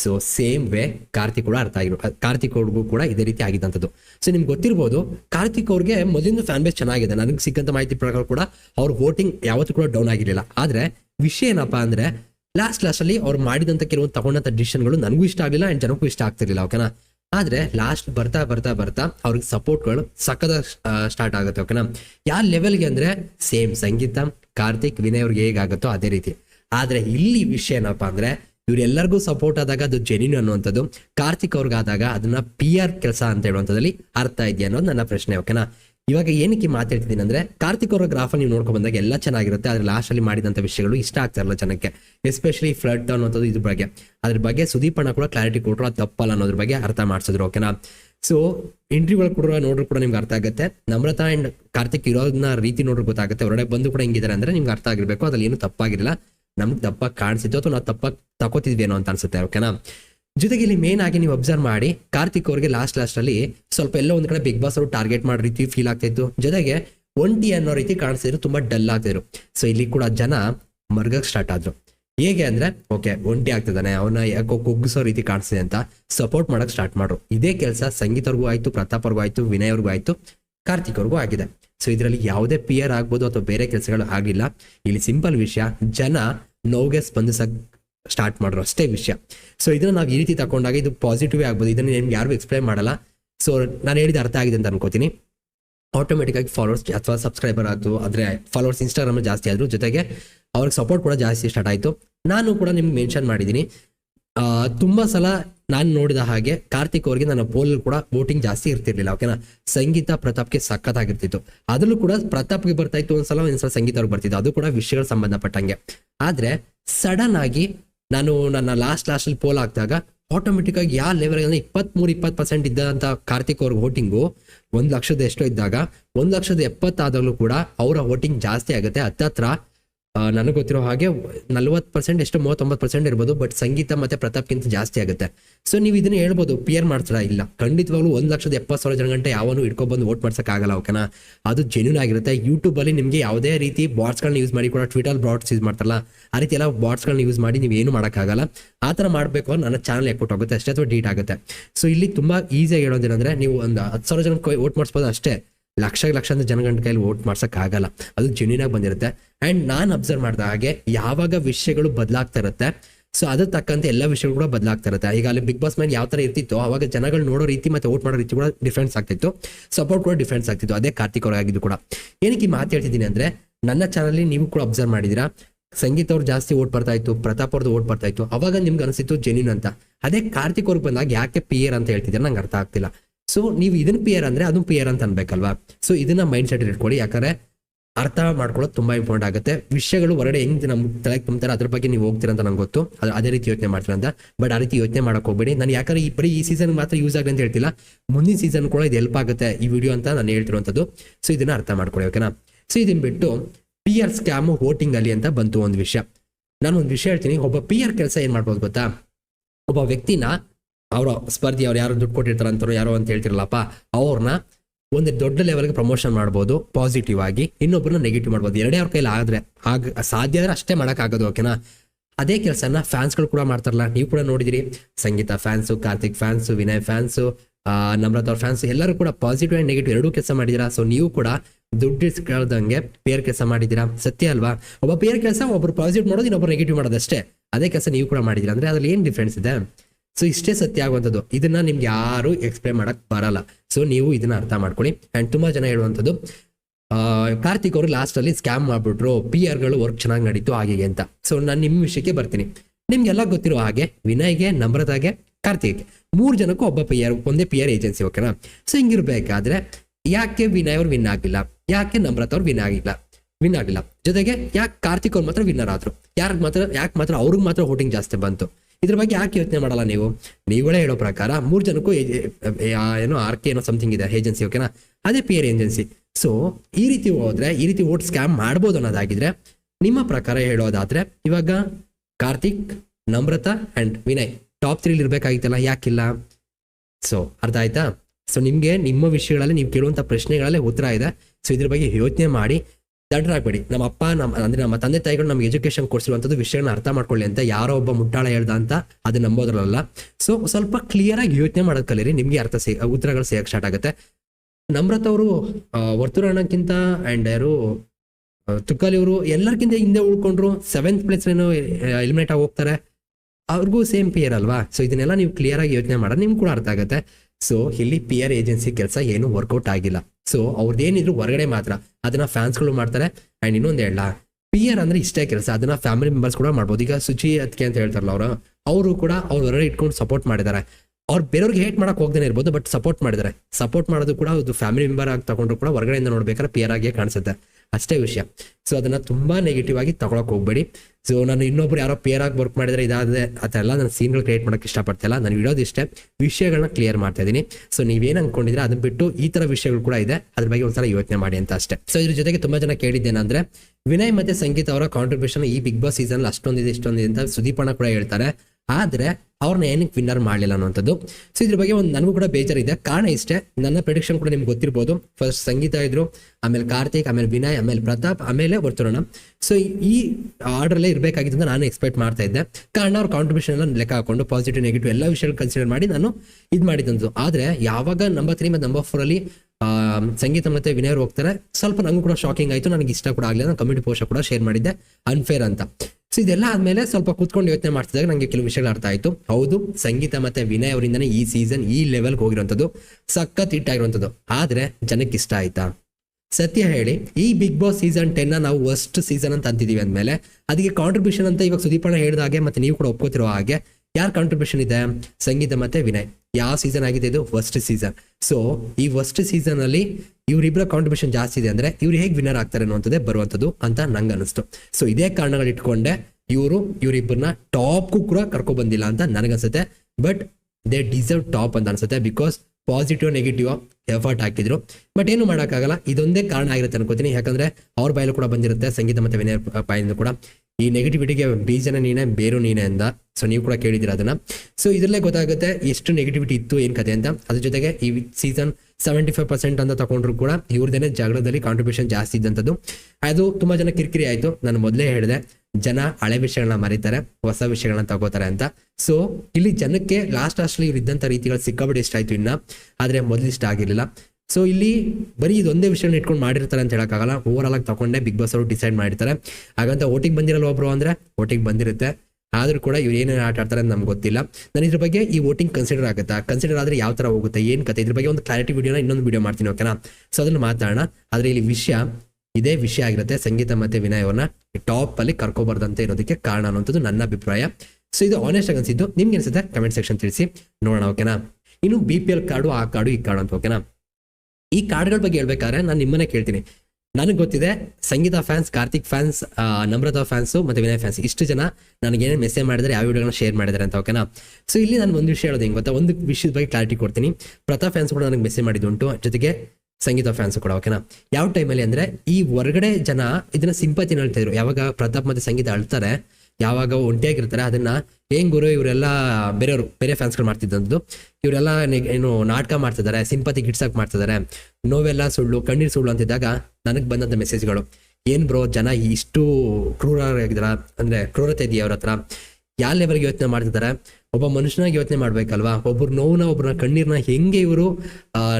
ಸೊ ಸೇಮ್ ವೇ ಕಾರ್ತಿಕ್ ಕೂಡ ಅರ್ಥ ಆಗಿರೋ ಕಾರ್ತಿಕ್ ಅವ್ರಿಗೂ ಕೂಡ ಇದೇ ರೀತಿ ಆಗಿದ್ದಂಥದ್ದು ಸೊ ನಿಮ್ಗೆ ಗೊತ್ತಿರ್ಬೋದು ಕಾರ್ತಿಕ್ ಅವ್ರಿಗೆ ಮೊದಲಿಂದ ಫ್ಯಾನ್ ಬೇಸ್ ಚೆನ್ನಾಗಿದೆ. ನನಗೆ ಸಿಕ್ಕಂತ ಮಾಹಿತಿ ಪ್ರಕಾರ ಕೂಡ ಅವ್ರ ವೋಟಿಂಗ್ ಯಾವತ್ತೂ ಕೂಡ ಡೌನ್ ಆಗಿರಲಿಲ್ಲ. ಆದ್ರೆ, ವಿಷಯ ಏನಪ್ಪಾ ಅಂದ್ರೆ ಲಾಸ್ಟ್ ಲಾಸ್ಟಲ್ಲಿ ಅವ್ರು ಮಾಡಿದಂಥ ಕೆಲವೊಂದು ತಗೊಂಡಂಥ ಡಿಸಿಷನ್ಗಳು ನನಗೂ ಇಷ್ಟ ಆಗಲಿಲ್ಲ ಆ್ಯಂಡ್ ಜನಕ್ಕೂ ಇಷ್ಟ ಆಗ್ತಿರ್ಲಿಲ್ಲ ಓಕೆನಾ ಆದ್ರೆ ಲಾಸ್ಟ್ ಬರ್ತಾ ಬರ್ತಾ ಬರ್ತಾ ಅವ್ರಿಗೆ ಸಪೋರ್ಟ್ಗಳು ಸಕ್ಕದ ಸ್ಟಾರ್ಟ್ ಆಗುತ್ತೆ ಓಕೆನಾ ಯಾವ ಲೆವೆಲ್ಗೆ ಅಂದ್ರೆ ಸೇಮ್ ಸಂಗೀತ ಕಾರ್ತಿಕ್ ವಿನಯ್ ಅವ್ರಿಗೆ ಹೇಗಾಗುತ್ತೋ ಅದೇ ರೀತಿ. ಆದ್ರೆ, ಇಲ್ಲಿ ವಿಷಯ ಏನಪ್ಪಾ ಅಂದ್ರೆ ಇವರೆಲ್ಲರಿಗೂ ಸಪೋರ್ಟ್ ಆದಾಗ ಅದು ಜೆನ್ಯೂನ್ ಅನ್ನುವಂಥದ್ದು. ಕಾರ್ತಿಕ್ ಅವ್ರಿಗಾದಾಗ ಅದನ್ನ ಪಿ ಆರ್ ಕೆಲಸ ಅಂತ ಹೇಳುವಂಥದ್ದಲ್ಲಿ ಅರ್ಥ ಇದೆಯಾ ಅನ್ನೋದು ನನ್ನ ಪ್ರಶ್ನೆ ಓಕೆನಾ ಇವಾಗ ಏನಕ್ಕೆ ಮಾತಾಡ್ತಿದ್ದೀನಿ ಅಂದ್ರೆ, ಕಾರ್ತಿಕ್ ಅವರ ಗ್ರಾಫ್ ನೀವು ನೋಡ್ಕೊಂಡ್ ಬಂದಾಗ ಎಲ್ಲ ಚೆನ್ನಾಗಿರುತ್ತೆ, ಆದ್ರೆ ಲಾಸ್ಟ್ ಅಲ್ಲಿ ಮಾಡಿದಂತ ವಿಷಯಗಳು ಇಷ್ಟ ಆಗ್ತಾ ಇರಲ್ಲ ಜನಕ್ಕೆ. ಎಸ್ಪೆಷಲಿ ಫ್ಲಡ್ ಅನ್ನೋದು ಇದ್ರ ಬಗ್ಗೆ. ಅದ್ರ ಬಗ್ಗೆ ಸುದೀಪ್ ಅಣ್ಣ ಕೂಡ ಕ್ಲಾರಿಟಿ ಕೊಟ್ಟರು ಅದು ತಪ್ಪಲ್ಲ ಅನ್ನೋದ್ರ ಬಗ್ಗೆ ಅರ್ಥ ಮಾಡಿಸಿದ್ರು ಓಕೆನಾ ಸೊ ಇಂಟರ್ವ್ಯೂಗಳು ಕೂಡ ನೋಡ್ರು ಕೂಡ ನಿಮ್ಗೆ ಅರ್ಥ ಆಗುತ್ತೆ. ನಮ್ರತಾ ಅಂಡ್ ಕಾರ್ತಿಕ್ ಇರೋದನ್ನ ರೀತಿ ನೋಡ್ರು ಗೊತ್ತಾಗುತ್ತೆ. ಹೊರಗಡೆ ಬಂದು ಕೂಡ ಹಿಂಗಿದ್ದಾರೆ ಅಂದ್ರೆ ನಿಮ್ಗೆ ಅರ್ಥ ಆಗಿರ್ಬೇಕು. ಅದ್ರಲ್ಲಿ ಏನು ತಪ್ಪಾಗಿರಲಿಲ್ಲ ನಮ್ಗೆ ತಪ್ಪಾಗಿ ಕಾಣಿಸಿತ್ತು ಅಥವಾ ನಾವು ತಪ್ಪಾಗಿ ತಗೋತಿದ್ವೇನೋ ಅಂತ ಅನ್ಸುತ್ತೆ, ಓಕೆನಾ? ಜೊತೆಗೆ ಇಲ್ಲಿ ಮೇನ್ ಆಗಿ ನೀವು ಅಬ್ಸರ್ವ್ ಮಾಡಿ, ಕಾರ್ತಿಕ್ ಅವ್ರಿಗೆ ಲಾಸ್ಟ್ ಲಾಸ್ಟ್ ಅಲ್ಲಿ ಸ್ವಲ್ಪ ಎಲ್ಲ ಒಂದ್ ಕಡೆ ಬಿಗ್ ಬಾಸ್ ಅವರು ಟಾರ್ಗೆಟ್ ಮಾಡೋ ರೀತಿ ಫೀಲ್ ಆಗ್ತಿತ್ತು. ಜೊತೆಗೆ ಒಂಟಿ ಅನ್ನೋ ರೀತಿ ಕಾಣಿಸಿದ್ರು, ತುಂಬಾ ಡಲ್ ಆಗ್ತಿದ್ರು. ಸೊ ಇಲ್ಲಿ ಕೂಡ ಜನ ಮರ್ಗಕ್ಕೆ ಸ್ಟಾರ್ಟ್ ಆದ್ರು. ಹೇಗೆ ಅಂದ್ರೆ, ಓಕೆ ಒಂಟಿ ಆಗ್ತಿದ್ದಾನೆ, ಅವನ ಯಾಕೋ ಕುಗ್ಗಿಸೋ ರೀತಿ ಕಾಣಿಸ್ತಿದೆ ಅಂತ ಸಪೋರ್ಟ್ ಮಾಡಕ್ ಸ್ಟಾರ್ಟ್ ಮಾಡ್ರು. ಇದೇ ಕೆಲಸ ಸಂಗೀತವ್ರಿಗೂ ಆಯ್ತು, ಪ್ರತಾಪ್ ಅವ್ರಿಗೂ ಆಯ್ತು, ವಿನಯ್ ಅವ್ರಿಗೂ ಆಯ್ತು. ಕಾರ್ತಿಕ್ ಅವ್ರಿಗೂ ಆಗಿದೆ. ಸೊ ಇದರಲ್ಲಿ ಯಾವುದೇ ಪಿಯರ್ ಆಗ್ಬೋದು ಅಥವಾ ಬೇರೆ ಕೆಲಸಗಳು ಆಗಿಲ್ಲ ಇಲ್ಲಿ ಸಿಂಪಲ್ ವಿಷಯ, ಜನ ನೋವಿಗೆ ಸ್ಪಂದಿಸಕ್ ಸ್ಟಾರ್ಟ್ ಮಾಡ್ರು ಅಷ್ಟೇ ವಿಷಯ. ಸೊ ಇದನ್ನ ನಾವು ಈ ರೀತಿ ತಗೊಂಡಾಗ ಇದು ಪಾಸಿಟಿವ್ ಆಗ್ಬೋದು. ಇದನ್ನ ನಿಮ್ಗೆ ಯಾರು ಎಕ್ಸ್ಪ್ಲೈನ್ ಮಾಡಲ್ಲ. ಸೊ ನಾನು ಹೇಳಿದ ಅರ್ಥ ಆಗಿದೆ ಅಂತ ಅನ್ಕೋತೀನಿ. ಆಟೋಮೆಟಿಕ್ ಆಗಿ ಫಾಲೋವರ್ಸ್ ಅಥವಾ ಸಬ್ಸ್ಕ್ರೈಬರ್ ಆಯಿತು ಆದರೆ ಫಾಲೋವರ್ಸ್ ಇನ್ಸ್ಟಾಗ್ರಾಮ್ ಜಾಸ್ತಿ ಆದ್ರು ಜೊತೆಗೆ ಅವ್ರಿಗೆ ಸಪೋರ್ಟ್ ಕೂಡ ಜಾಸ್ತಿ ಸ್ಟಾರ್ಟ್ ಆಯಿತು. ನಾನು ಕೂಡ ನಿಮ್ಗೆ ಮೆನ್ಷನ್ ಮಾಡಿದ್ದೀನಿ. ತುಂಬಾ ಸಲ ನಾನು ನೋಡಿದ ಹಾಗೆ ಕಾರ್ತಿಕ್ ಅವ್ರಿಗೆ ನನ್ನ ಪೋಲ್ ಕೂಡ ವೋಟಿಂಗ್ ಜಾಸ್ತಿ ಇರ್ತಿರ್ಲಿಲ್ಲ ಓಕೆನಾ ಸಂಗೀತ ಪ್ರತಾಪ್ಗೆ ಸಖತ್ತಾಗಿರ್ತಿತ್ತು. ಅದ್ರಲ್ಲೂ ಕೂಡ ಪ್ರತಾಪ್ಗೆ ಬರ್ತಾ ಇತ್ತು ಒಂದ್ಸಲ ಒಂದ್ಸಲ ಸಂಗೀತ ಅವ್ರಿಗೆ ಬರ್ತಿತ್ತು. ಅದು ಕೂಡ ವಿಷಯಗಳು ಸಂಬಂಧಪಟ್ಟಂಗೆ. ಆದ್ರೆ ಸಡನ್ ಆಗಿ ನಾನು ನನ್ನ ಲಾಸ್ಟ್ ಲಾಸ್ಟ್ ಅಲ್ಲಿ ಪೋಲ್ ಹಾಕಿದಾಗ ಆಟೋಮೆಟಿಕ್ ಆಗಿ ಯಾವ ಲೆವೆಲ್ ಅಂದ್ರೆ ಇಪ್ಪತ್ಮೂರು, ಇಪ್ಪತ್ತು ಪರ್ಸೆಂಟ್ ಇದ್ದಂತ ಕಾರ್ತಿಕ್ ಅವ್ರ ವೋಟಿಂಗು ಒಂದ್ ಲಕ್ಷದ ಎಷ್ಟೋ ಇದ್ದಾಗ, ಒಂದ್ ಲಕ್ಷದ ಎಪ್ಪತ್ತಾದಾಗಲೂ ಕೂಡ ಅವರ ವೋಟಿಂಗ್ ಜಾಸ್ತಿ ಆಗುತ್ತೆ. ಹತ್ತತ್ರ ನನಗೆ ಗೊತ್ತಿರೋ ಹಾಗೆ ನಲ್ವತ್ತು ಪರ್ಸೆಂಟ್ ಎಷ್ಟು ಮೂವತ್ತೊಂಬತ್ತು ಪರ್ಸೆಂಟ್ ಇರ್ಬೋದು ಬಟ್ ಸಂಗೀತ ಮತ್ತೆ ಪ್ರತಾಪ್ಗಿಂತ ಜಾಸ್ತಿ ಆಗುತ್ತೆ. ಸೊ ನೀವು ಇದನ್ನ ಹೇಳ್ಬೋದು ಪಿಯರ್ ಮಾಡ್ತಾರ ಇಲ್ಲ? ಖಂಡಿತವಾಗ್ಲೂ ಒಂದು ಲಕ್ಷದ ಎಪ್ಪತ್ತು ಸಾವಿರ ಜನ ಗಂಟೆ ಯಾವನು ಇಟ್ಕೊಬಂದು ವೋಟ್ ಮಾಡ್ಸೋಕ್ಕಾಗಲ್ಲ ಓಕೆನಾ ಅದು ಜೆನ್ಯೂನ್ ಆಗಿರುತ್ತೆ. ಯೂಟ್ಯೂಬಲ್ಲಿ ನಿಮಗೆ ಯಾವುದೇ ರೀತಿ ಬಾಟ್ಸ್ಗಳನ್ನ ಯೂಸ್ ಮಾಡಿ ಕೂಡ ಟ್ವಿಟರ್ ಬಾಟ್ಸ್ ಯೂಸ್ ಮಾಡ್ತಾರಲ್ಲ, ಆ ರೀತಿ ಎಲ್ಲ ಬಾಟ್ಸ್ಗಳನ್ನ ಯೂಸ್ ಮಾಡಿ ನೀವು ಏನು ಮಾಡೋಕ್ಕಾಗಲ್ಲ, ಆ ಥರ ಮಾಡಬೇಕು ನನ್ನ ಚಾನಲ್ ಎಕ್ಕೊಟ್ಟು ಹೋಗುತ್ತೆ ಅಷ್ಟೇ ಅಥವಾ ಡೀಟ್ ಆಗುತ್ತೆ. ಸೊ ಇಲ್ಲಿ ತುಂಬಾ ಈಸಿಯಾಗಿ ಹೇಳೋದೇನಂದ್ರೆ, ನೀವು ಒಂದು ಹತ್ತು ಸಾವಿರ ಜನ ವೋಟ್ ಮಾಡಿಸ್ಬೋದು ಅಷ್ಟೇ. ಲಕ್ಷ ಲಕ್ಷಾಂತರ ಜನಗಣ ಕೈಯಲ್ಲಿ ವೋಟ್ ಮಾಡ್ಸೋಕ್ಕಾಗಲ್ಲ. ಅದು ಜೆನ್ಯೂನ್ ಆಗಿ ಬಂದಿರುತ್ತೆ. ಅಂಡ್ ನಾನು ಅಬ್ಸರ್ವ್ ಮಾಡಿದ ಹಾಗೆ ಯಾವಾಗ ವಿಷಯಗಳು ಬದಲಾಗ್ತಾ ಇರುತ್ತೆ ಸೊ ಅದ್ರ ತಕ್ಕಂತೆ ಎಲ್ಲ ವಿಷಯಗಳು ಕೂಡ ಬದಲಾಗ್ತಾ ಇರುತ್ತೆ. ಈಗ ಅಲ್ಲಿ ಬಿಗ್ ಬಾಸ್ ಮ್ಯಾನ್ ಯಾವ ತರ ಇರ್ತಿತ್ತು, ಅವಾಗ ಜನಗಳು ನೋಡೋ ರೀತಿ ಮತ್ತೆ ವೋಟ್ ಮಾಡೋ ರೀತಿ ಕೂಡ ಡಿಫ್ರೆನ್ಸ್ ಆಗ್ತಿತ್ತು. ಸಪೋರ್ಟ್ ಕೂಡ ಡಿಫ್ರೆನ್ಸ್ ಆಗ್ತಿತ್ತು. ಅದೇ ಕಾರ್ತಿಕ್ ಆಗಿದ್ದು ಕೂಡ. ಏನಕ್ಕೆ ಈ ಮಾತು ಹೇಳ್ತಿದ್ದೀನಿ ಅಂದ್ರೆ, ನನ್ನ ಚಾನಲ್ ನೀವು ಕೂಡ ಅಬ್ಸರ್ವ್ ಮಾಡಿದಿರಾ ಸಂಗೀತ ಅವ್ರು ಜಾಸ್ತಿ ಓಟ್ ಬರ್ತಾ ಇತ್ತು, ಪ್ರತಾಪ್ ಅವ್ರದ್ದು ಓಟ್ ಬರ್ತಾ ಇತ್ತು. ಅವಾಗ ನಿಮ್ಗೆ ಅನಿಸಿತ್ತು ಜೆನ್ಯೂನ್ ಅಂತ. ಅದೇ ಕಾರ್ತಿಕ್ ಅವ್ರಿಗೆ ಬಂದಾಗ ಯಾಕೆ ಪಿ ಅಂತ ಹೇಳ್ತಿದ್ರೆ ನಂಗೆ ಅರ್ಥ ಆಗ್ತಿಲ್ಲ. ಸೊ ನೀವು ಇದನ್ನ ಪಿಯರ್ ಅಂದ್ರೆ ಅದನ್ನ ಪಿಯರ್ ಅಂತ ಅನ್ಬೇಕಲ್ವಾ? ಸೊ ಇದನ್ನ ಮೈಂಡ್ ಸೆಟ್ ಇಟ್ಕೊಳ್ಳಿ. ಯಾಕಂದ್ರೆ ಅರ್ಥ ಮಾಡ್ಕೊಳ್ಳೋದು ತುಂಬಾ ಇಂಪಾರ್ಟೆಂಟ್ ಆಗುತ್ತೆ. ವಿಷಯಗಳು ಹೊರಗಡೆ ಹೆಂಗ್ ನಮ್ ತಲೆಗೆ ತುಂಬ್ತಾರೆ, ಅದ್ರ ಬಗ್ಗೆ ನೀವು ಹೋಗ್ತೀರ ಅಂತ ನಂಗೆ ಗೊತ್ತು. ಅದು ಅದೇ ರೀತಿ ಯೋಚನೆ ಮಾಡ್ತೀರ ಅಂತ. ಬಟ್ ಆ ರೀತಿ ಯೋಚನೆ ಮಾಡಕ್ ಹೋಗ್ಬೇಡಿ. ನಾನು ಯಾಕಂದ್ರೆ ಈ ಬರೀ ಈ ಸೀಸನ್ ಮಾತ್ರ ಯೂಸ್ ಆಗಲಿ ಅಂತ ಹೇಳ್ತಿಲ್ಲ. ಮುಂದಿನ ಸೀಸನ್ ಕೂಡ ಇದು ಹೆಲ್ಪ್ ಆಗುತ್ತೆ ಈ ವಿಡಿಯೋ ಅಂತ ನಾನು ಹೇಳ್ತಿರುವಂಥದ್ದು ಸೊ ಇದನ್ನ ಅರ್ಥ ಮಾಡ್ಕೊಳ್ಳಿ ಓಕೆನಾ ಸೊ ಇದನ್ನ ಬಿಟ್ಟು ಪಿ ಆರ್ ಸ್ಕ್ಯಾಮ್ ವೋಟಿಂಗ್ ಅಲ್ಲಿ ಅಂತ ಬಂತು ಒಂದು ವಿಷಯ. ನಾನು ಒಂದು ವಿಷಯ ಹೇಳ್ತೀನಿ. ಒಬ್ಬ ಪಿ ಆರ್ ಕೆಲಸ ಏನ್ ಮಾಡ್ಬೋದು ಗೊತ್ತಾ? ಒಬ್ಬ ವ್ಯಕ್ತಿನ ಅವರ ಸ್ಪರ್ಧಿ ಅವ್ರು ಯಾರು ದುಡ್ಡು ಕೊಟ್ಟಿರ್ತಾರಂತಾರೋ ಯಾರೋ ಅಂತ ಹೇಳ್ತಿರಲ್ಲಪ್ಪ ಅವ್ರನ್ನ ಒಂದು ದೊಡ್ಡ ಲೆವೆಲ್ಗೆ ಪ್ರಮೋಷನ್ ಮಾಡ್ಬೋದು ಪಾಸಿಟಿವ್ ಆಗಿ ಇನ್ನೊಬ್ಬರನ್ನ ನೆಗೆಟಿವ್ ಮಾಡ್ಬೋದು. ಎರಡೇ ಅವ್ರ ಕೈಲಿ ಆದ್ರೆ, ಆಗ ಸಾಧ್ಯ ಆದರೆ ಅಷ್ಟೇ ಮಾಡೋಕ್ಕಾಗೋದು ಓಕೆನಾ ಅದೇ ಕೆಲಸನ ಫ್ಯಾನ್ಸ್ಗಳು ಕೂಡ ಮಾಡ್ತಾರಲ್ಲ, ನೀವು ಕೂಡ ನೋಡಿದಿರಿ. Sangeetha fans Karthik fans Vinay fans Namrath ಅವ್ರ ಫ್ಯಾನ್ಸ್ ಎಲ್ಲರೂ ಕೂಡ ಪಾಸಿಟಿವ್ ಆ್ಯಂಡ್ ನೆಗೆಟಿವ್ ಎರಡೂ ಕೆಲಸ ಮಾಡಿದಿರಾ? ಸೊ ನೀವು ಕೂಡ ದುಡ್ಡು ಕೇಳ್ದಂಗೆ ಪೇರ್ ಕೆಲಸ ಮಾಡಿದ್ದೀರಾ ಸತ್ಯ ಅಲ್ವಾ? ಒಬ್ಬ ಪೇರ್ ಕೆಲಸ ಒಬ್ಬರು ಪಾಸಿಟಿವ್ ಮಾಡೋದು, ಇನ್ನೊಬ್ರು ನೆಗೆಟಿವ್ ಮಾಡೋದಷ್ಟೇ ಅದೇ ಕೆಲಸ ನೀವು ಕೂಡ ಮಾಡಿದಿರಾ. ಅಂದ್ರೆ ಅದ್ರಲ್ಲಿ ಏನು ಡಿಫ್ರೆನ್ಸ್ ಇದೆ? ಸೊ ಇಷ್ಟೇ ಸತ್ಯ ಆಗುವಂಥದ್ದು. ಇದನ್ನ ನಿಮ್ಗೆ ಯಾರು ಎಕ್ಸ್ಪ್ಲೈನ್ ಮಾಡಕ್ ಬರಲ್ಲ. ಸೊ ನೀವು ಇದನ್ನ ಅರ್ಥ ಮಾಡ್ಕೊಳ್ಳಿ. ಅಂಡ್ ತುಂಬಾ ಜನ ಹೇಳುವಂಥದ್ದು ಕಾರ್ತಿಕ್ ಅವರು ಲಾಸ್ಟ್ ಅಲ್ಲಿ ಸ್ಕ್ಯಾಮ್ ಮಾಡ್ಬಿಟ್ರು ಪಿ ಗಳು ವರ್ಕ್ ಚೆನ್ನಾಗಿ ನಡೀತು ಹಾಗೆ ಅಂತ. ಸೊ ನಾನು ನಿಮ್ಮ ವಿಷಯಕ್ಕೆ ಬರ್ತೀನಿ. ನಿಮ್ಗೆಲ್ಲ ಗೊತ್ತಿರೋ ಹಾಗೆ, ವಿನಯ್ಗೆ ನಮ್ರತಾಗೆ ಕಾರ್ತಿಕ್ಗೆ. ಮೂರು ಜನಕ್ಕೂ ಒಬ್ಬ ಪಿ ಆರ್ ಒಂದೇ ಪಿ ಆರ್ ಏಜೆನ್ಸಿ ಓಕೆನಾ ಸೊ ಹಿಂಗಿರ್ಬೇಕಾದ್ರೆ, ಯಾಕೆ ವಿನಯ್ ಅವ್ರು ವಿನ್ ಆಗಿಲ್ಲ? ಯಾಕೆ ನಮ್ರತಾ ಅವ್ರು ವಿನ್ ಆಗಿಲ್ಲ? ವಿನ್ ಆಗಿಲ್ಲ. ಜೊತೆಗೆ, ಯಾಕೆ ಕಾರ್ತಿಕ್ ಅವ್ರು ಮಾತ್ರ ವಿನ್ನರ್ ಆದ್ರು? ಯಾರಿಗೆ ಮಾತ್ರ, ಯಾಕೆ ಮಾತ್ರ ಅವ್ರಿಗೆ ಮಾತ್ರ ವೋಟಿಂಗ್ ಜಾಸ್ತಿ ಬಂತು? ಇದ್ರ ಬಗ್ಗೆ ಯಾಕೆ ಯೋಚನೆ ಮಾಡಲ್ಲ ನೀವು? ನೀವುಗಳೇ ಹೇಳೋ ಪ್ರಕಾರ ಮೂರು ಜನಕ್ಕೂ ಏನೋ ಆರ್ ಕೆ ಏನೋ ಸಮಥಿಂಗ್ ಇದೆ ಏಜೆನ್ಸಿ ಓಕೆನಾ ಅದೇ ಪಿ ಆರ್ ಏಜೆನ್ಸಿ ಸೊ ಈ ರೀತಿ ಹೋದ್ರೆ, ಈ ರೀತಿ ವೋಟ್ ಸ್ಕ್ಯಾಮ್ ಮಾಡ್ಬೋದು ಅನ್ನೋದಾಗಿದ್ರೆ, ನಿಮ್ಮ ಪ್ರಕಾರ ಹೇಳೋದಾದ್ರೆ, ಇವಾಗ ಕಾರ್ತಿಕ್, ನಮ್ರತಾ ಅಂಡ್ ವಿನಯ್ ಟಾಪ್ ತ್ರೀಲಿ ಇರ್ಬೇಕಾಗಿತ್ತಲ್ಲ, ಯಾಕಿಲ್ಲ? ಸೊ ಅರ್ಥ ಆಯ್ತಾ? ಸೊ ನಿಮ್ಗೆ ನಿಮ್ಮ ವಿಷಯಗಳಲ್ಲಿ ನೀವು ಕೇಳುವಂತ ಪ್ರಶ್ನೆಗಳಲ್ಲೇ ಉತ್ತರ ಇದೆ. ಸೊ ಇದ್ರ ಬಗ್ಗೆ ಯೋಚನೆ ಮಾಡಿ. ದಡ್ರಾಗ್ಬೇಡಿ. ನಮ್ಮ ಅಪ್ಪ, ನಮ್ಮ ಅಂದ್ರೆ ನಮ್ಮ ತಂದೆ ತಾಯಿಗಳು ನಮ್ಗೆ ಎಜುಕೇಶನ್ ಕೊಡಿಸಿರುವಂಥದ್ದು ವಿಷಯಗಳನ್ನ ಅರ್ಥ ಮಾಡ್ಕೊಳ್ಳಿ ಅಂತ ಯಾರೋ ಒಬ್ಬ ಮುಟ್ಟಾಳ ಹೇಳ್ದ ಅಂತ ಅದು ನಂಬೋದ್ರಲ್ಲ. ಸೊ ಸ್ವಲ್ಪ ಕ್ಲಿಯರ್ ಆಗಿ ಯೋಚನೆ ಮಾಡೋದ್ ಕಲೀರಿ, ನಿಮ್ಗೆ ಅರ್ಥ ಸಿ, ಉತ್ತರಗಳು ಸಿಗಕ್ಕೆ ಸ್ಟಾರ್ಟ್ ಆಗುತ್ತೆ. ನಮ್ರತ ಅವರು ವರ್ತುರಾಣಕ್ಕಿಂತ ಅಂಡ್ ಯಾರು ತುಕ್ಕಲಿ ಅವರು ಎಲ್ಲರಿಗಿಂತ ಹಿಂದೆ ಉಳ್ಕೊಂಡ್ರು ಸೆವೆಂತ್ ಪ್ಲೇಸ್ ಏನೋ ಎಲಿಮಿನೇಟ್ ಆಗಿ ಹೋಗ್ತಾರೆ. ಅವ್ರಿಗೂ ಸೇಮ್ ಪಿಯರ್ ಅಲ್ವಾ? ಸೊ ಇದನ್ನೆಲ್ಲ ನೀವು ಕ್ಲಿಯರ್ ಆಗಿ ಯೋಚನೆ ಮಾಡೋದು ನಿಮ್ಗೆ ಕೂಡ ಅರ್ಥ ಆಗುತ್ತೆ. ಸೊ ಇಲ್ಲಿ ಪಿಯರ್ ಏಜೆನ್ಸಿ ಕೆಲಸ ಏನು ವರ್ಕೌಟ್ ಆಗಿಲ್ಲ. ಸೊ ಅವ್ರದ್ದೇನಿದ್ರು ಹೊರಗಡೆ ಮಾತ್ರ. ಅದನ್ನ ಫ್ಯಾನ್ಸ್ಗಳು ಮಾಡ್ತಾರೆ. ಆ್ಯಂಡ್ ಇನ್ನೊಂದು ಹೇಳ ಪಿ ಆರ್ ಅಂದ್ರೆ ಇಷ್ಟೇ ಕೆಲಸ. ಅದನ್ನ ಫ್ಯಾಮಿಲಿ ಮೆಂಬರ್ಸ್ ಕೂಡ ಮಾಡ್ಬೋದು. ಈಗ ಶುಚಿ ಅದಕ್ಕೆ ಅಂತ ಹೇಳ್ತಾರಲ್ಲ ಅವರು. ಅವರು ಕೂಡ ಅವ್ರು ಹೊರಗಡೆ ಇಟ್ಕೊಂಡು ಸಪೋರ್ಟ್ ಮಾಡಿದ್ದಾರೆ. ಅವ್ರು ಬೇರೆಯವ್ರಿಗೆ ಹೇಟ್ ಮಾಡಕ್ ಹೋಗ್ದೇ ಇರ್ಬೋದು ಬಟ್ ಸಪೋರ್ಟ್ ಮಾಡಿದ್ದಾರೆ. ಸಪೋರ್ಟ್ ಮಾಡೋದು ಕೂಡ ಅದು ಫ್ಯಾಮಿಲಿ ಮೆಂಬರ್ ಆಗಿ ತಗೊಂಡ್ರು ಕೂಡ ಹೊರಗಡೆಯಿಂದ ನೋಡ್ಬೇಕಾದ್ರೆ ಪಿ ಆರ್ ಆಗಿಯೇ ಕಾಣಿಸುತ್ತೆ. ಅಷ್ಟೇ ವಿಷಯ. ಸೊ ಅದನ್ನ ತುಂಬಾ ನೆಗೆಟಿವ್ ಆಗಿ ತಗೊಳಕ್ ಹೋಗ್ಬೇಡಿ. ಸೊ ನಾನು ಇನ್ನೊಬ್ರು ಯಾರೋ ಪೇರ್ ಆಗಿ ವರ್ಕ್ ಮಾಡಿದ್ರೆ ಇದಾದ್ರೆ ಅದೆಲ್ಲ ನಾನು ಸೀನ್ಗಳು ಕ್ರಿಯೇಟ್ ಮಾಡಕ್ಕೆ ಇಷ್ಟಪಡ್ತಿಲ್ಲ ನಾನು ಇಡೋದು ಇಷ್ಟೇ. ವಿಷಯಗಳನ್ನ ಕ್ಲಿಯರ್ ಮಾಡ್ತಾ ಇದ್ದೀನಿ ಸೊ ನೀವೇನ್ ಅನ್ಕೊಂಡಿದ್ರೆ ಅದನ್ನ ಬಿಟ್ಟು ಈ ತರ ವಿಷಯಗಳು ಕೂಡ ಇದೆ. ಅದ್ರ ಬಗ್ಗೆ ಒಂದ್ಸಲ ಯೋಚನೆ ಮಾಡಿ ಅಂತ ಅಷ್ಟೇ. ಸೊ ಇದ್ರ ಜೊತೆಗೆ ತುಂಬಾ ಜನ ಕೇಳಿದ್ದೇನಂದ್ರೆ, ವಿನಯ್ ಮತ್ತೆ ಸಂಗೀತ ಅವರ ಕಾಂಟ್ರಿಬ್ಯೂಷನ್ ಈ ಬಿಗ್ ಬಾಸ್ ಸೀಸನ್ ಅಷ್ಟೊಂದಿದೆ, ಇಷ್ಟೊಂದಿದೆ ಅಂತ ಸುದೀಪಣ್ಣ ಕೂಡ ಹೇಳ್ತಾರೆ. ಆದ್ರೆ ಅವ್ರನ್ನ ಏನಕ್ಕೆ ವಿನ್ನರ್ ಮಾಡಲಿಲ್ಲ ಅನ್ನೋಂಥದ್ದು ಸೊ ಇದ್ರ ಬಗ್ಗೆ ಒಂದು ನನಗೂ ಕೂಡ ಬೇಜಾರಿದೆ. ಕಾರಣ ಇಷ್ಟೇ, ನನ್ನ ಪ್ರೆಡಿಕ್ಷನ್ ಕೂಡ ನಿಮ್ಗೆ ಗೊತ್ತಿರ್ಬೋದು. ಫಸ್ಟ್ ಸಂಗೀತ ಇದ್ರು, ಆಮೇಲೆ ಕಾರ್ತಿಕ್, ಆಮೇಲೆ ವಿನಯ್, ಆಮೇಲೆ ಪ್ರತಾಪ್, ಆಮೇಲೆ ಬರ್ತಿರೋಣ ಸೊ ಈ ಆರ್ಡರ್ಲೇ ಇರಬೇಕಾಗಿತ್ತು ಅಂತ ನಾನು ಎಕ್ಸ್ಪೆಕ್ಟ್ ಮಾಡ್ತಾ ಇದ್ದೆ. ಕಾರಣ ಅವ್ರ ಕಾಂಟ್ರಿಬ್ಯೂಷನ್ ಎಲ್ಲ ಲೆಕ್ಕ ಹಾಕೊಂಡು ಪಾಸಿಟಿವ್ ನೆಗೆಟಿವ್ ಎಲ್ಲ ವಿಷಯ ಕನ್ಸಿಡರ್ ಮಾಡಿ ನಾನು ಇದು ಮಾಡಿದ್ದಂತು ಆದ್ರೆ ಯಾವಾಗ ನಂಬರ್ ತ್ರೀ ಮತ್ತು ನಂಬರ್ ಅಲ್ಲಿ ಸಂಗೀತ ಮತ್ತೆ ವಿನಯ್ ಅವ್ರು ಹೋಗ್ತಾರೆ, ಸ್ವಲ್ಪ ನಂಗೂ ಕೂಡ ಶಾಕಿಂಗ್ ಆಯ್ತು. ನನಗೆ ಇಷ್ಟ ಕೂಡ ಆಗಲಿಲ್ಲ. ನಾನು ಕಮ್ಯುನಿಟಿ ಪೋಸ್ಟ್ ಕೂಡ ಶೇರ್ ಮಾಡಿದ್ದೆ. ಅನ್ಫೇರ್ ಅಂತ. ಸೊ ಇದೆಲ್ಲ ಆದ್ಮೇಲೆ ಸ್ವಲ್ಪ ಕೂತ್ಕೊಂಡು ಯೋಚನೆ ಮಾಡ್ತಿದಾಗ ನನಗೆ ಕೆಲವು ವಿಷಯಗಳು ಅರ್ಥ ಆಯ್ತು. ಹೌದು, ಸಂಗೀತ ಮತ್ತೆ ವಿನಯ್ ಅವರಿಂದನೇ ಈ ಸೀಸನ್ ಈ ಲೆವೆಲ್ಗೆ ಹೋಗಿರುವಂಥದ್ದು ಸಖತ್ ಹಿಟ್ ಆಗಿರುವಂಥದ್ದು. ಆದ್ರೆ ಜನಕ್ಕೆ ಇಷ್ಟ ಆಯ್ತಾ? ಸತ್ಯ ಹೇಳಿ, ಈ ಬಿಗ್ ಬಾಸ್ ಸೀಸನ್ ಟೆನ್ ನಾವು ವರ್ಸ್ಟ್ ಸೀಸನ್ ಅಂತ ಅಂತಿದೀವಿ ಅಂದ್ಮೇಲೆ, ಅದಕ್ಕೆ ಕಾಂಟ್ರಿಬ್ಯೂಷನ್ ಅಂತ ಇವಾಗ ಸುದೀಪಣ್ಣ ಹೇಳಿದ ಹಾಗೆ ಮತ್ತೆ ನೀವು ಕೂಡ ಒಪ್ಕೋತಿರೋ ಹಾಗೆ ಯಾರ ಕಾಂಟ್ರಿಬ್ಯೂಷನ್ ಇದೆ? ಸಂಗೀತ ಮತ್ತೆ ವಿನಯ್. ಯಾವ ಸೀಸನ್ ಆಗಿದೆ ಇದು? ಫಸ್ಟ್ ಸೀಸನ್ ಸೊ ಈ ಫಸ್ಟ್ ಸೀಸನ್ ಅಲ್ಲಿ ಇವರಿಬ್ಬರ ಕಾಂಟ್ರಿಬ್ಯೂಷನ್ ಜಾಸ್ತಿ ಇದೆ ಅಂದ್ರೆ ಇವ್ರು ಹೇಗೆ ವಿನ್ನರ್ ಆಗ್ತಾರೆ ಅನ್ನುವಂಥದ್ದೇ ಬರುವಂಥದ್ದು ಅಂತ ನಂಗೆ ಅನಿಸ್ತು ಸೊ ಇದೇ ಕಾರಣಗಳು ಇಟ್ಕೊಂಡೆ ಇವರು ಇವರಿಬ್ಬರನ್ನ ಟಾಪ್ಗೂ ಕೂಡ ಕರ್ಕೊ ಬಂದಿಲ್ಲ ಅಂತ ನನಗನ್ಸುತ್ತೆ ಬಟ್ ದೇ ಡಿಸರ್ವ್ ಟಾಪ್ ಅಂತ ಅನ್ಸುತ್ತೆ ಬಿಕಾಸ್ ಪಾಸಿಟಿವ್ ನೆಗೆಟಿವ್ ಎಫರ್ಟ್ ಹಾಕಿದ್ರು. ಬಟ್ ಏನು ಮಾಡೋಕ್ಕಾಗಲ್ಲ. ಇದೊಂದೇ ಕಾರಣ ಆಗಿರುತ್ತೆ ಅನ್ಕೋತೀನಿ. ಯಾಕಂದ್ರೆ ಅವ್ರ ಬಾಯಲ್ಲೂ ಕೂಡ ಬಂದಿರುತ್ತೆ. ಸಂಗೀತ ಮತ್ತೆ ವಿನಯ ಬಾಯಿಂದ ಕೂಡ. ಈ ನೆಗೆಟಿವಿಟಿಗೆ ಬೀಜನ ನೀನೆ, ಬೇರು ನೀನೆ ಅಂತ. ಸೊ ನೀವು ಕೂಡ ಕೇಳಿದಿರ ಅದನ್ನ. ಸೊ ಇದ್ರಲ್ಲೇ ಗೊತ್ತಾಗುತ್ತೆ ಎಷ್ಟು ನೆಗೆಟಿವಿಟಿ ಇತ್ತು, ಏನ್ ಕತೆ ಅಂತ. ಅದ್ರ ಜೊತೆಗೆ ಈ ಸೀಸನ್ ಸೆವೆಂಟಿ ಫೈವ್ ಪರ್ಸೆಂಟ್ ಅಂತ ತಗೊಂಡ್ರು ಕೂಡ ಇವ್ರದೇನೆ ಜಾಗರದಲ್ಲಿ ಕಾಂಟ್ರಿಬ್ಯೂಷನ್ ಜಾಸ್ತಿ ಇದ್ದಂಥದ್ದು. ಅದು ತುಂಬಾ ಜನ ಕಿರಿಕಿರಿ ಆಯ್ತು. ನಾನು ಮೊದಲೇ ಹೇಳಿದೆ, ಜನ ಹಳೆ ವಿಷಯಗಳನ್ನ ಮರೀತಾರೆ, ಹೊಸ ವಿಷಯಗಳನ್ನ ತಗೋತಾರೆ ಅಂತ. ಸೊ ಇಲ್ಲಿ ಜನಕ್ಕೆ ಲಾಸ್ಟ್ ಲಾಸ್ಟ್ ಇವ್ರು ಇದ್ದಂಥ ರೀತಿಗಳು ಸಿಕ್ಕಾಬಿಟ್ಟು ಇಷ್ಟ ಆಯ್ತು ಇನ್ನ. ಆದ್ರೆ ಮೊದಲು ಇಷ್ಟ ಆಗಿರಲಿಲ್ಲ ಸೊ ಇಲ್ಲಿ ಬರೀ ಇದೊಂದೇ ವಿಷಯನ ಇಟ್ಕೊಂಡು ಮಾಡಿರ್ತಾರೆ ಅಂತ ಹೇಳೋಕ್ಕಾಗಲ್ಲ. ಓವರ್ ಆಗಿ ತಗೊಂಡೆ ಬಿಗ್ ಬಾಸ್ ಅವರು ಡಿಸೈಡ್ ಮಾಡಿರ್ತಾರೆ. ಹಾಗಂತ ಓಟಿಗೆ ಬಂದಿರಲ್ಲ ಒಬ್ರು ಅಂದ್ರೆ ಓಟಿಗೆ ಬಂದಿರುತ್ತೆ. ಆದ್ರೂ ಕೂಡ ಇವ್ರು ಏನೇನು ಆಟ ಆಡ್ತಾರೆ ಅಂತ ನಮ್ಗೆ ಗೊತ್ತಿಲ್ಲ. ನಾನು ಇದ್ರ ಬಗ್ಗೆ ಈ ವೋಟಿಂಗ್ ಕನ್ಸಿಡರ್ ಆಗುತ್ತಾ? ಕನ್ಸಿಡರ್ ಆದ್ರೆ ಯಾವ ತರ ಹೋಗುತ್ತೆ? ಏನು ಕತೆ? ಇದ್ರ ಬಗ್ಗೆ ಒಂದು ಕ್ಲಾರಿಟಿ ವಿಡಿಯೋನ ಇನ್ನೊಂದು ವಿಡಿಯೋ ಮಾಡ್ತೀನಿ ಓಕೆನಾ ಸೊ ಅದನ್ನು ಮಾತಾಡೋಣ. ಆದ್ರೆ ಇಲ್ಲಿ ವಿಷಯ, ಇದೇ ವಿಷಯ ಆಗಿರುತ್ತೆ. ಸಂಗೀತ ಮತ್ತೆ ವಿನಯ್ ಅವ್ರನ್ನ ಟಾಪ್ ಅಲ್ಲಿ ಕರ್ಕೋಬಾರ್ದಂತೆ ಇರೋದಕ್ಕೆ ಕಾರಣ ಅನ್ನೋಂಥದ್ದು ನನ್ನ ಅಭಿಪ್ರಾಯ. ಸೊ ಇದು ಆನೆಸ್ಟ್ ಆಗಿ ಅನ್ಸಿದ್ದು. ನಿಮ್ಗೆ ಅನ್ಸುತ್ತೆ? ಕಮೆಂಟ್ ಸೆಕ್ಷನ್ ತಿಳಿಸಿ. ನೋಡೋಣ ಓಕೆನಾ ಇನ್ನು ಬಿ ಪಿ ಎಲ್ ಕಾರ್ಡು ಆ ಕಾರ್ಡು ಈ ಕಾರ್ಡು ಅಂತ ಓಕೆನಾ ಈ ಕಾರ್ಡ್ಗಳ ಬಗ್ಗೆ ಹೇಳ್ಬೇಕಾದ್ರೆ ನಾನು ನಿಮ್ಮನ್ನೇ ಕೇಳ್ತೀನಿ. ನನಗೆ ಗೊತ್ತಿದೆ Sangeetha fans Karthik fans Namratha fans ಮತ್ತು ವಿನಯ್ ಫ್ಯಾನ್ಸ್ ಇಷ್ಟು ಜನ ನನಗೆ ಮೆಸೇಜ್ ಮಾಡಿದರೆ, ಯಾವ ವಿಡಿಯೋಗಳನ್ನ ಶೇರ್ ಮಾಡಿದ್ದಾರೆ ಅಂತ ಓಕೆನಾ ಸೊ ಇಲ್ಲಿ ನಾನು ಒಂದು ವಿಷಯ ಹೇಳೋದು ಹೆಂಗೆ ಗೊತ್ತಾ? ಒಂದು ವಿಷಯದ ಬಗ್ಗೆ ಕ್ಲಾರಿಟಿ ಕೊಡ್ತೀನಿ. ಪ್ರತಾಪ್ ಫ್ಯಾನ್ಸ್ ಕೂಡ ನನಗೆ ಮೆಸೇಜ್ ಮಾಡಿದ್ದುಂಟು ಜೊತೆಗೆ ಸಂಗೀತ ಫ್ಯಾನ್ಸ್ ಕೂಡ ಓಕೆನಾ ಯಾವ ಟೈಮಲ್ಲಿ ಅಂದರೆ ಈ ಹೊರಗಡೆ ಜನ ಇದನ್ನ ಸಿಂಪತಿನ ಹೇಳ್ತಾ ಇದ್ರು. ಯಾವಾಗ ಪ್ರತಾಪ್ ಮತ್ತು ಸಂಗೀತ ಅಳ್ತಾರೆ ಯಾವಾಗ ಒಂಟಿಯಾಗಿರ್ತಾರೆ, ಅದನ್ನ ಏನ್ ಗುರು ಇವರೆಲ್ಲ ಬೇರೆಯವರು, ಬೇರೆ ಫ್ಯಾನ್ಸ್ಗಳು ಮಾಡ್ತಿದ್ದಂಥದ್ದು ಇವರೆಲ್ಲ ಏನು ನಾಟಕ ಮಾಡ್ತಿದ್ದಾರೆ ಸಿಂಪತಿ ಗಿಡ್ಸಕ್ ಮಾಡ್ತಿದ್ದಾರೆ. ನೋವೆಲ್ಲ ಸುಳ್ಳು, ಕಣ್ಣೀರು ಸುಳ್ಳು ಅಂತಿದ್ದಾಗ ನನಗೆ ಬಂದಂತ ಮೆಸೇಜ್ಗಳು ಏನ್ ಬ್ರೋ ಜನ ಇಷ್ಟು ಕ್ರೂರಾಗಿದಾರ ಅಂದ್ರೆ ಕ್ರೂರತೆ ಇದೆಯಾ ಅವ್ರ ಹತ್ರ? ಯಾವ ಲೆವೆಲ್ಗೆ ಯೋಚನೆ ಮಾಡ್ತಿದ್ದಾರೆ? ಒಬ್ಬ ಮನುಷ್ಯನಾಗಿ ಯೋಚನೆ ಮಾಡ್ಬೇಕಲ್ವಾ? ಒಬ್ಬರ ನೋವನ್ನ ಒಬ್ಬರ ಕಣ್ಣೀರ್ನ ಹೆಂಗೆ ಇವರು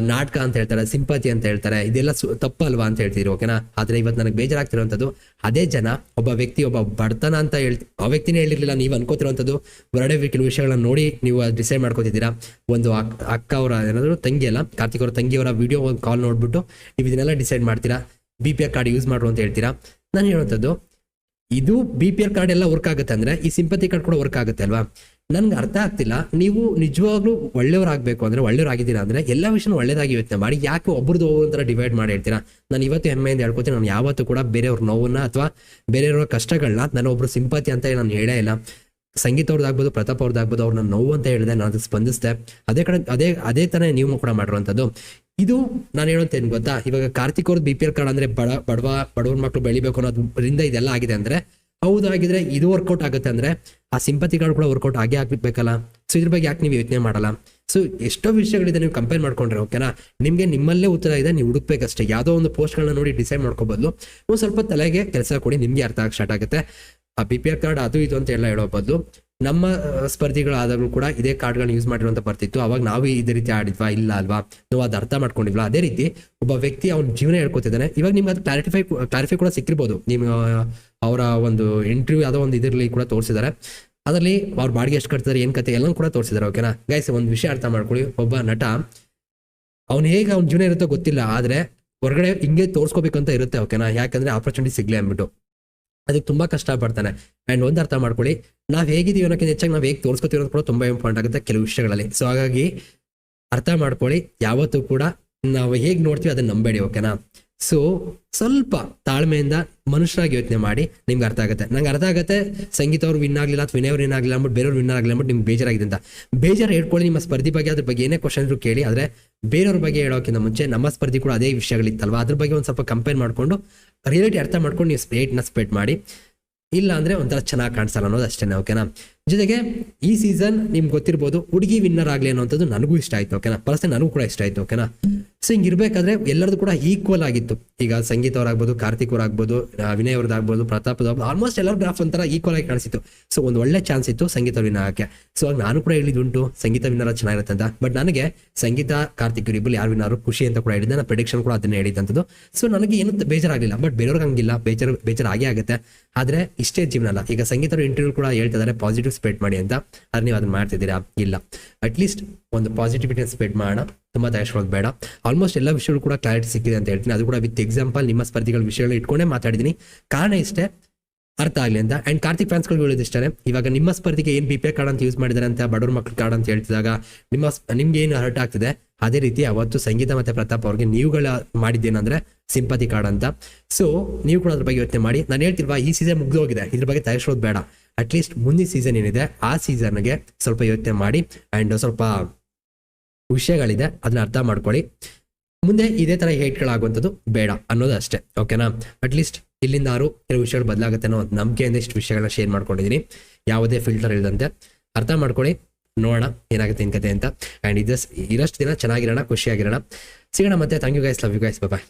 ನಾಟಕ ಅಂತ ಹೇಳ್ತಾರೆ, ಸಿಂಪತಿ ಅಂತ ಹೇಳ್ತಾರೆ, ಇದೆಲ್ಲ ತಪ್ಪಲ್ವಾ ಅಂತ ಹೇಳ್ತಿದ್ರು, ಓಕೆನಾ? ಆದ್ರೆ ಇವತ್ತು ನನಗೆ ಬೇಜಾರಾಗ್ತಿರುವಂಥದ್ದು ಅದೇ ಜನ ಒಬ್ಬ ವ್ಯಕ್ತಿ, ಒಬ್ಬ ಬಡತನ ಅಂತ ಹೇಳ್ತಿ ಆ ವ್ಯಕ್ತಿನೇ ಹೇಳಿರ್ಲಿಲ್ಲ, ನೀವು ಅನ್ಕೋತಿರುವಂಥದ್ದು ಹೊರಡೆ ಕೆಲವು ವಿಷಯಗಳನ್ನ ನೋಡಿ ನೀವು ಡಿಸೈಡ್ ಮಾಡ್ಕೋತಿದ್ದೀರಾ? ಒಂದು ಅಕ್- ಅಕ್ಕ ಅವರ ಏನಾದ್ರು, ತಂಗಿ ಅಲ್ಲ, ಕಾರ್ತಿಕ್ ಅವರ ತಂಗಿಯವರ ವಿಡಿಯೋ ಒಂದು ಕಾಲ್ ನೋಡ್ಬಿಟ್ಟು, ನೀವು ಇದನ್ನೆಲ್ಲ ಡಿಸೈಡ್ ಮಾಡ್ತೀರಾ? ಬಿ ಕಾರ್ಡ್ ಯೂಸ್ ಮಾಡು ಅಂತ ಹೇಳ್ತೀರಾ? ನಾನು ಹೇಳುವಂಥದ್ದು ಇದು ಬಿ ಪಿ ಎಲ್ ಕಾರ್ಡ್ ಎಲ್ಲ ವರ್ಕ್ ಆಗುತ್ತೆ ಅಂದ್ರೆ ಈ ಸಿಂಪತಿ ಕಾರ್ಡ್ ಕೂಡ ವರ್ಕ್ ಆಗುತ್ತೆ ಅಲ್ವಾ? ನನ್ಗೆ ಅರ್ಥ ಆಗ್ತಿಲ್ಲ. ನೀವು ನಿಜವಾಗ್ಲೂ ಒಳ್ಳೆಯವರಾಗಬೇಕು ಅಂದ್ರೆ ಒಳ್ಳೆಯವರಾಗಿದ್ದೀರಾ ಅಂದ್ರೆ ಎಲ್ಲ ವಿಷಯನೂ ಒಳ್ಳೇದಾಗಿ ಯೋಚನೆ ಮಾಡಿ. ಯಾಕೆ ಒಬ್ರದ್ದು ಒಂಥರ ಡಿವೈಡ್ ಮಾಡಿ ಹೇಳ್ತೀರಾ? ನಾನು ಇವತ್ತು ಹೆಮ್ಮೆಯಿಂದ ಹೇಳ್ಕೊತೀನಿ. ನಾನು ಯಾವತ್ತೂ ಕೂಡ ಬೇರೆಯವ್ರ ನೋವನ್ನ ಅಥವಾ ಬೇರೆಯವ್ರ ಕಷ್ಟಗಳನ್ನ ನಾನು ಒಬ್ರು ಸಿಂಪತಿ ಅಂತ ನಾನು ಹೇಳೇ ಇಲ್ಲ. ಸಂಗೀತ ಅವ್ರದ್ದಾಗ್ಬೋದು ಪ್ರತಾಪ್ ಅವ್ರದ್ದಾಗ್ಬೋದು ಅವ್ರನ್ನ ನೋವು ಅಂತ ಹೇಳಿದೆ ನಾನು ಅದಕ್ಕೆ ಸ್ಪಂದಿಸಿದೆ. ಅದೇ ಕಡೆ, ಅದೇ ಅದೇ ತರ ನೀವು ಕೂಡ ಮಾಡಿರುವಂಥದ್ದು. ಇದು ನಾನು ಹೇಳುವಂತೇನು ಗೊತ್ತಾ? ಇವಾಗ ಕಾರ್ತಿಕ್ ಅವ್ರದ್ದು ಬಿ ಪಿ ಎಲ್ ಕಾರ್ಡ್ ಅಂದ್ರೆ ಬಡ, ಬಡವ, ಬಡವ್ರ ಮಕ್ಕಳು ಬೆಳಿಬೇಕು ಅನ್ನೋದ್ರಿಂದ ಇದೆಲ್ಲ ಆಗಿದೆ ಅಂದ್ರೆ ಹೌದಾಗಿದ್ರೆ ಇದು ವರ್ಕೌಟ್ ಆಗುತ್ತೆ ಅಂದ್ರೆ, ಆ ಸಿಂಪತಿ ಕಾರ್ಡ್ ಕೂಡ ವರ್ಕೌಟ್ ಆಗೇ ಆಗ್ಬೇಕಲ್ಲ ಸೊ ಇದ್ರ ಬಗ್ಗೆ ಯಾಕೆ ನೀವು ಯೋಚನೆ ಮಾಡಲ್ಲ? ಸೊ ಎಷ್ಟೋ ವಿಷಯಗಳಿದೆ ನೀವು ಕಂಪೇರ್ ಮಾಡ್ಕೊಂಡ್ರೆ ಓಕೆನಾ ನಿಮ್ಗೆ ನಿಮ್ಮಲ್ಲೇ ಉತ್ತರ ಇದೆ, ನೀವು ಹುಡುಕ್ಬೇಕಷ್ಟೇ. ಯಾವುದೋ ಒಂದು ಪೋಸ್ಟ್ಗಳನ್ನ ನೋಡಿ ಡಿಸೈಡ್ ಮಾಡ್ಕೋಬದ್ಲು ಒಂದು ಸ್ವಲ್ಪ ತಲೆಗೆ ಕೆಲಸ ಕೊಡಿ, ನಿಮ್ಗೆ ಅರ್ಥ ಆಗಿ ಸ್ಟಾರ್ಟ್ ಆಗುತ್ತೆ. ಆ ಬಿ ಪಿ ಎಲ್ ಕಾರ್ಡ್ ಅದು ಇದು ಅಂತ ಎಲ್ಲ ಹೇಳೋ ಬದಲು ನಮ್ಮ ಸ್ಪರ್ಧಿಗಳು ಸ್ಪರ್ಧಿಗಳಾದಾಗಲೂ ಕೂಡ ಇದೇ ಕಾರ್ಡ್ಗಳನ್ನ ಯೂಸ್ ಮಾಡಿರುವಂತ ಬರ್ತಿತ್ತು. ಅವಾಗ ನಾವು ಇದೇ ರೀತಿ ಆಡಿದ್ವಾ, ಇಲ್ಲ ಅಲ್ವಾ? ನಾವು ಅದು ಅರ್ಥ ಮಾಡ್ಕೊಂಡಿಲ್ವಾ? ಅದೇ ರೀತಿ ಒಬ್ಬ ವ್ಯಕ್ತಿ ಅವ್ನ ಜೀವನ ಹೇಳ್ಕೊತಿದ್ದಾನೆ. ಇವಾಗ ನಿಮ್ಗೆ ಅದು ಕ್ಲಾರಿಫೈ ಕ್ಲಾರಿಫೈ ಕೂಡ ಸಿಕ್ಕಿರ್ಬೋದು. ನಿಮ್ಮ, ಅವರ ಒಂದು ಇಂಟರ್ವ್ಯೂ ಯಾವುದೋ ಒಂದು ಇದರಲ್ಲಿ ಕೂಡ ತೋರಿಸಿದ್ದಾರೆ ಅದರಲ್ಲಿ ಅವ್ರ ಬಾಡಿಗೆ ಎಷ್ಟು ಕಟ್ತಾರೆ ಏನು ಕತೆ ಎಲ್ಲ ಕೂಡ ತೋರಿಸಿದ್ದಾರೆ ಓಕೆನಾ ಗೈಸ್ ಒಂದು ವಿಷಯ ಅರ್ಥ ಮಾಡ್ಕೊಳ್ಳಿ. ಒಬ್ಬ ನಟ, ಅವ್ನು ಹೇಗೆ ಅವ್ನ ಜೀವನ ಇರುತ್ತೋ ಗೊತ್ತಿಲ್ಲ, ಆದರೆ ಹೊರಗಡೆ ಹಿಂಗೆ ತೋರಿಸ್ಕೋಬೇಕಂತ ಇರುತ್ತೆ ಓಕೆನಾ ಯಾಕಂದ್ರೆ ಆಪರ್ಚುನಿಟಿ ಸಿಗ್ಲಿ ಅಂದ್ಬಿಟ್ಟು. ಅದಕ್ಕೆ ತುಂಬಾ ಕಷ್ಟ ಪಡ್ತಾನೆ ಅಂಡ್ ಒಂದು ಅರ್ಥ ಮಾಡ್ಕೊಳ್ಳಿ, ನಾವು ಹೇಗಿದೀವಿ ಅನ್ನೋಕ್ಕಿಂತ ಹೆಚ್ಚಾಗಿ ನಾವು ಹೇಗೆ ತೋರಿಸ್ಕೊತಿರೋದು ಕೂಡ ತುಂಬಾ ಇಂಪಾರ್ಟೆಂಟ್ ಆಗುತ್ತೆ ಕೆಲವು ವಿಷಯಗಳಲ್ಲಿ. ಸೊ ಹಾಗಾಗಿ ಅರ್ಥ ಮಾಡ್ಕೊಳ್ಳಿ, ಯಾವತ್ತೂ ಕೂಡ ನಾವು ಹೇಗೆ ನೋಡ್ತೀವಿ ಅದನ್ನ ನಂಬೇಡಿ ಓಕೆನಾ ಸೊ ಸ್ವಲ್ಪ ತಾಳ್ಮೆಯಿಂದ ಮನುಷ್ಯರಾಗಿ ಯೋಚನೆ ಮಾಡಿ ನಿಮ್ಗೆ ಅರ್ಥ ಆಗುತ್ತೆ. ನಂಗೆ ಅರ್ಥ ಆಗುತ್ತೆ, ಸಂಗೀತ ಅವ್ರು ವಿನ್ ಆಗಲಿಲ್ಲ ಅಥವಾ ವಿನಯವ್ರು ವಿನ್ ಆಗಲಿಲ್ಲ ಅಂದ್ಬಿಟ್ಟು ಬೇರೆಯವ್ರು ವಿನ್ ಆಗಲಿಲ್ಲ ಅಂದ್ಬಿಟ್ಟು ನಿಮ್ಗೆ ಬೇಜಾರಾಗಿದೆ ಅಂತ. ಬೇಜಾರು ಹೇಳ್ಕೊಳ್ಳಿ, ನಿಮ್ಮ ಸ್ಪರ್ಧಿ ಬಗ್ಗೆ, ಅದ್ರ ಬಗ್ಗೆ ಏನೇ ಕ್ವಶನ್ ಕೇಳಿ, ಆದರೆ ಬೇರೆಯವ್ರ ಬಗ್ಗೆ ಹೇಳೋಕ್ಕಿಂತ ಮುಂಚೆ ನಮ್ಮ ಸ್ಪರ್ಧಿ ಕೂಡ ಅದೇ ವಿಷಯಗಳಿತ್ತಲ್ವಾ? ಅದ್ರ ಬಗ್ಗೆ ಒಂದು ಸ್ವಲ್ಪ ಕಂಪೇರ್ ಮಾಡಿಕೊಂಡು ರಿಯಾಲಿಟಿ ಅರ್ಥ ಮಾಡ್ಕೊಂಡು ನೀವು ಸ್ಪೇಟ್ನ ಸ್ಪೆಟ್ ಮಾಡಿ. ಇಲ್ಲ ಅಂದರೆ ಒಂಥರ ಚೆನ್ನಾಗಿ ಕಾಣಿಸಲ್ಲ ಅನ್ನೋದು ಅಷ್ಟೇ ಓಕೆನಾ ಜೊತೆಗೆ ಈ ಸೀಸನ್ ನಿಮ್ಗೆ ಗೊತ್ತಿರ್ಬೋದು, ಹುಡುಗಿ ವಿನ್ನರ್ ಆಗಲಿ ಅನ್ನೋಂಥದ್ದು ನನಗೂ ಇಷ್ಟ ಆಯ್ತು ಓಕೆನಾ ಪರ್ಸನ್ ನನಗೂ ಕೂಡ ಇಷ್ಟ ಆಯ್ತು ಓಕೆನಾ ಸೊ ಹಿಂಗಿರ್ಬೇಕಾದ್ರೆ ಎಲ್ಲರದು ಕೂಡ ಈಕ್ವಲ್ ಆಗಿತ್ತು. ಈಗ ಸಂಗೀತ ಅವರಾಗ್ಬೋದು, ಕಾರ್ತಿಕ್ ಅವರಾಗ್ಬೋದು ವಿನಯ್ ಅವ್ರದ್ದಾಗ್ಬೋದು, ಪ್ರತಾಪ್ ಆಲ್ಮೋಸ್ಟ್ ಎಲ್ಲರ ಗ್ರಾಫ್ ಒಂಥರ ಈಕ್ವಲ್ ಆಗಿ ಕಾಣಿಸಿತ್ತು ಸೊ ಒಂದು ಒಳ್ಳೆ ಚಾನ್ಸ್ ಇತ್ತು ಸಂಗೀತ ವಿನ ಹಾಕೆ ಸೊ ನಾನು ಕೂಡ ಹೇಳಿದ್ದುಂಟು, ಸಂಗೀತ ವಿನಾರ ಚೆನ್ನಾಗಿರುತ್ತೆ ಅಂತ. ಬಟ್ ನನಗೆ ಸಂಗೀತ, ಕಾರ್ತಿಕ್ ಇಬ್ಬರು ಯಾರು ವಿನಾರು ಖುಷಿ ಅಂತ ಕೂಡ ಹೇಳಿದ್ದೆ. ನಾನು ಪ್ರಿಡಿಕ್ಷನ್ ಕೂಡ ಅದನ್ನೇ ಹೇಳಿದಂಥದ್ದು ಸೊ ನನಗೆ ಏನು ಬೇಜಾರಾಗಲಿಲ್ಲ. ಬಟ್ ಬೇರೆಯವ್ರಿಗೆ ಹಂಗಿಲ್ಲ. ಬೇಜಾರು ಬೇಜಾರು ಆಗೇ ಆಗುತ್ತೆ. ಆದರೆ ಇಷ್ಟೇ ಜೀವನ ಅಲ್ಲ. ಈಗ ಸಂಗೀತ ಇಂಟರ್ವ್ಯೂ ಕೂಡ ಹೇಳ್ತಿದ್ದಾರೆ ಪಾಸಿಟಿವ್ ಸ್ಪ್ರೆಡ್ ಮಾಡಿ ಅಂತ. ಆದ್ರೆ ನೀವು ಅದನ್ನ ಮಾಡ್ತಿದ್ದೀರಾ? ಇಲ್ಲ. ಅಟ್ಲೀಸ್ಟ್ ಒಂದು ಪಾಸಿಟಿವಿಟಿ ಸ್ಪ್ರೆಡ್ ಮಾಡೋಣ. ತುಂಬಾ ತಯಾರಿಸ್ಕೊಳ್ಳೋದು ಬೇಡ. ಆಲ್ಮೋಸ್ಟ್ ಎಲ್ಲ ವಿಷಯಗಳು ಕೂಡ ಕ್ಲಾರಿಟಿ ಸಿಕ್ಕಿದೆ ಅಂತ ಹೇಳ್ತೀನಿ. ಅದು ಕೂಡ ವಿತ್ ಎಕ್ಸಾಂಪಲ್ ನಿಮ್ಮ ಸ್ಪರ್ಧಿಗಳ ವಿಷಯಗಳು ಇಟ್ಕೊಂಡೇ ಮಾತಾಡಿದ್ದೀನಿ. ಕಾರಣ ಇಷ್ಟೇ, ಅರ್ಥ ಆಗಲಿ ಅಂತ. ಅಂಡ್ ಕಾರ್ತಿಕ್ ಫ್ಯಾನ್ಸ್ಗಳು ಹೇಳೋದಿಷ್ಟೇ ಇವಾಗ ನಿಮ್ಮ ಸ್ಪರ್ಧಿಗೆ ಏನ್ ಬಿ ಪಿ ಕಾರ್ಡ್ ಅಂತ ಯೂಸ್ ಮಾಡಿದಾರೆ ಅಂತ ಬಡವ್ರ ಮಕ್ಳ ಕಾರ್ಡ್ ಅಂತ ಹೇಳ್ತಿದಾಗ ನಿಮ್ಮ ನಿಮ್ಗೆ ಏನು ಹರ್ಟ್ ಆಗ್ತಿದೆ? ಅದೇ ರೀತಿ ಅವತ್ತು ಸಂಗೀತ ಮತ್ತೆ ಪ್ರತಾಪ್ ಅವ್ರಿಗೆ ನೀವುಗಳ ಮಾಡಿದ್ದೇನಂದ್ರೆ ಸಿಂಪತಿ ಕಾರ್ಡ್ ಅಂತ. ಸೊ ನೀವು ಕೂಡ ಅದ್ರ ಬಗ್ಗೆ ಯೋಚನೆ ಮಾಡಿ. ನಾನು ಹೇಳ್ತಿಲ್ವಾ, ಈ ಸೀಸನ್ ಮುಗ್ದು ಹೋಗಿದೆ ಇದ್ರ ಬಗ್ಗೆ ತಯಾರಿಸೋದು ಬೇಡ. ಅಟ್ಲೀಸ್ಟ್ ಮುಂದಿನ ಸೀಸನ್ ಏನಿದೆ, ಆ ಸೀಸನ್ಗೆ ಸ್ವಲ್ಪ ಯೋಚನೆ ಮಾಡಿ. ಅಂಡ್ ಸ್ವಲ್ಪ ವಿಷಯಗಳಿದೆ, ಅದನ್ನ ಅರ್ಥ ಮಾಡ್ಕೊಳ್ಳಿ. ಮುಂದೆ ಇದೇ ತರ ಹೇಟ್ಗಳಾಗುವಂಥದ್ದು ಬೇಡ ಅನ್ನೋದು ಅಷ್ಟೇ ಓಕೆನಾ ಅಟ್ಲೀಸ್ಟ್ ಇಲ್ಲಿಂದ ಆರು ಕೆಲವು ವಿಷಯಗಳು ಬದಲಾಗುತ್ತೆ ಅನ್ನೋ ನಂಬಿಕೆಯಿಂದ ಇಷ್ಟು ವಿಷಯಗಳನ್ನ ಶೇರ್ ಮಾಡ್ಕೊಂಡಿದ್ದೀನಿ ಯಾವುದೇ ಫಿಲ್ಟರ್ ಇಲ್ಲದಂತೆ ಅರ್ಥ ಮಾಡ್ಕೊಳ್ಳಿ, ನೋಡೋಣ ಏನಾಗುತ್ತೆ ಏನ್ ಕತೆ ಅಂತ. ಆ್ಯಂಡ್ ಇದಸ್ ಇರಷ್ಟು ದಿನ ಚೆನ್ನಾಗಿರೋಣ, ಖುಷಿಯಾಗಿರೋಣ. ಸಿಗೋಣ ಮತ್ತೆ thank you guys love you guys bye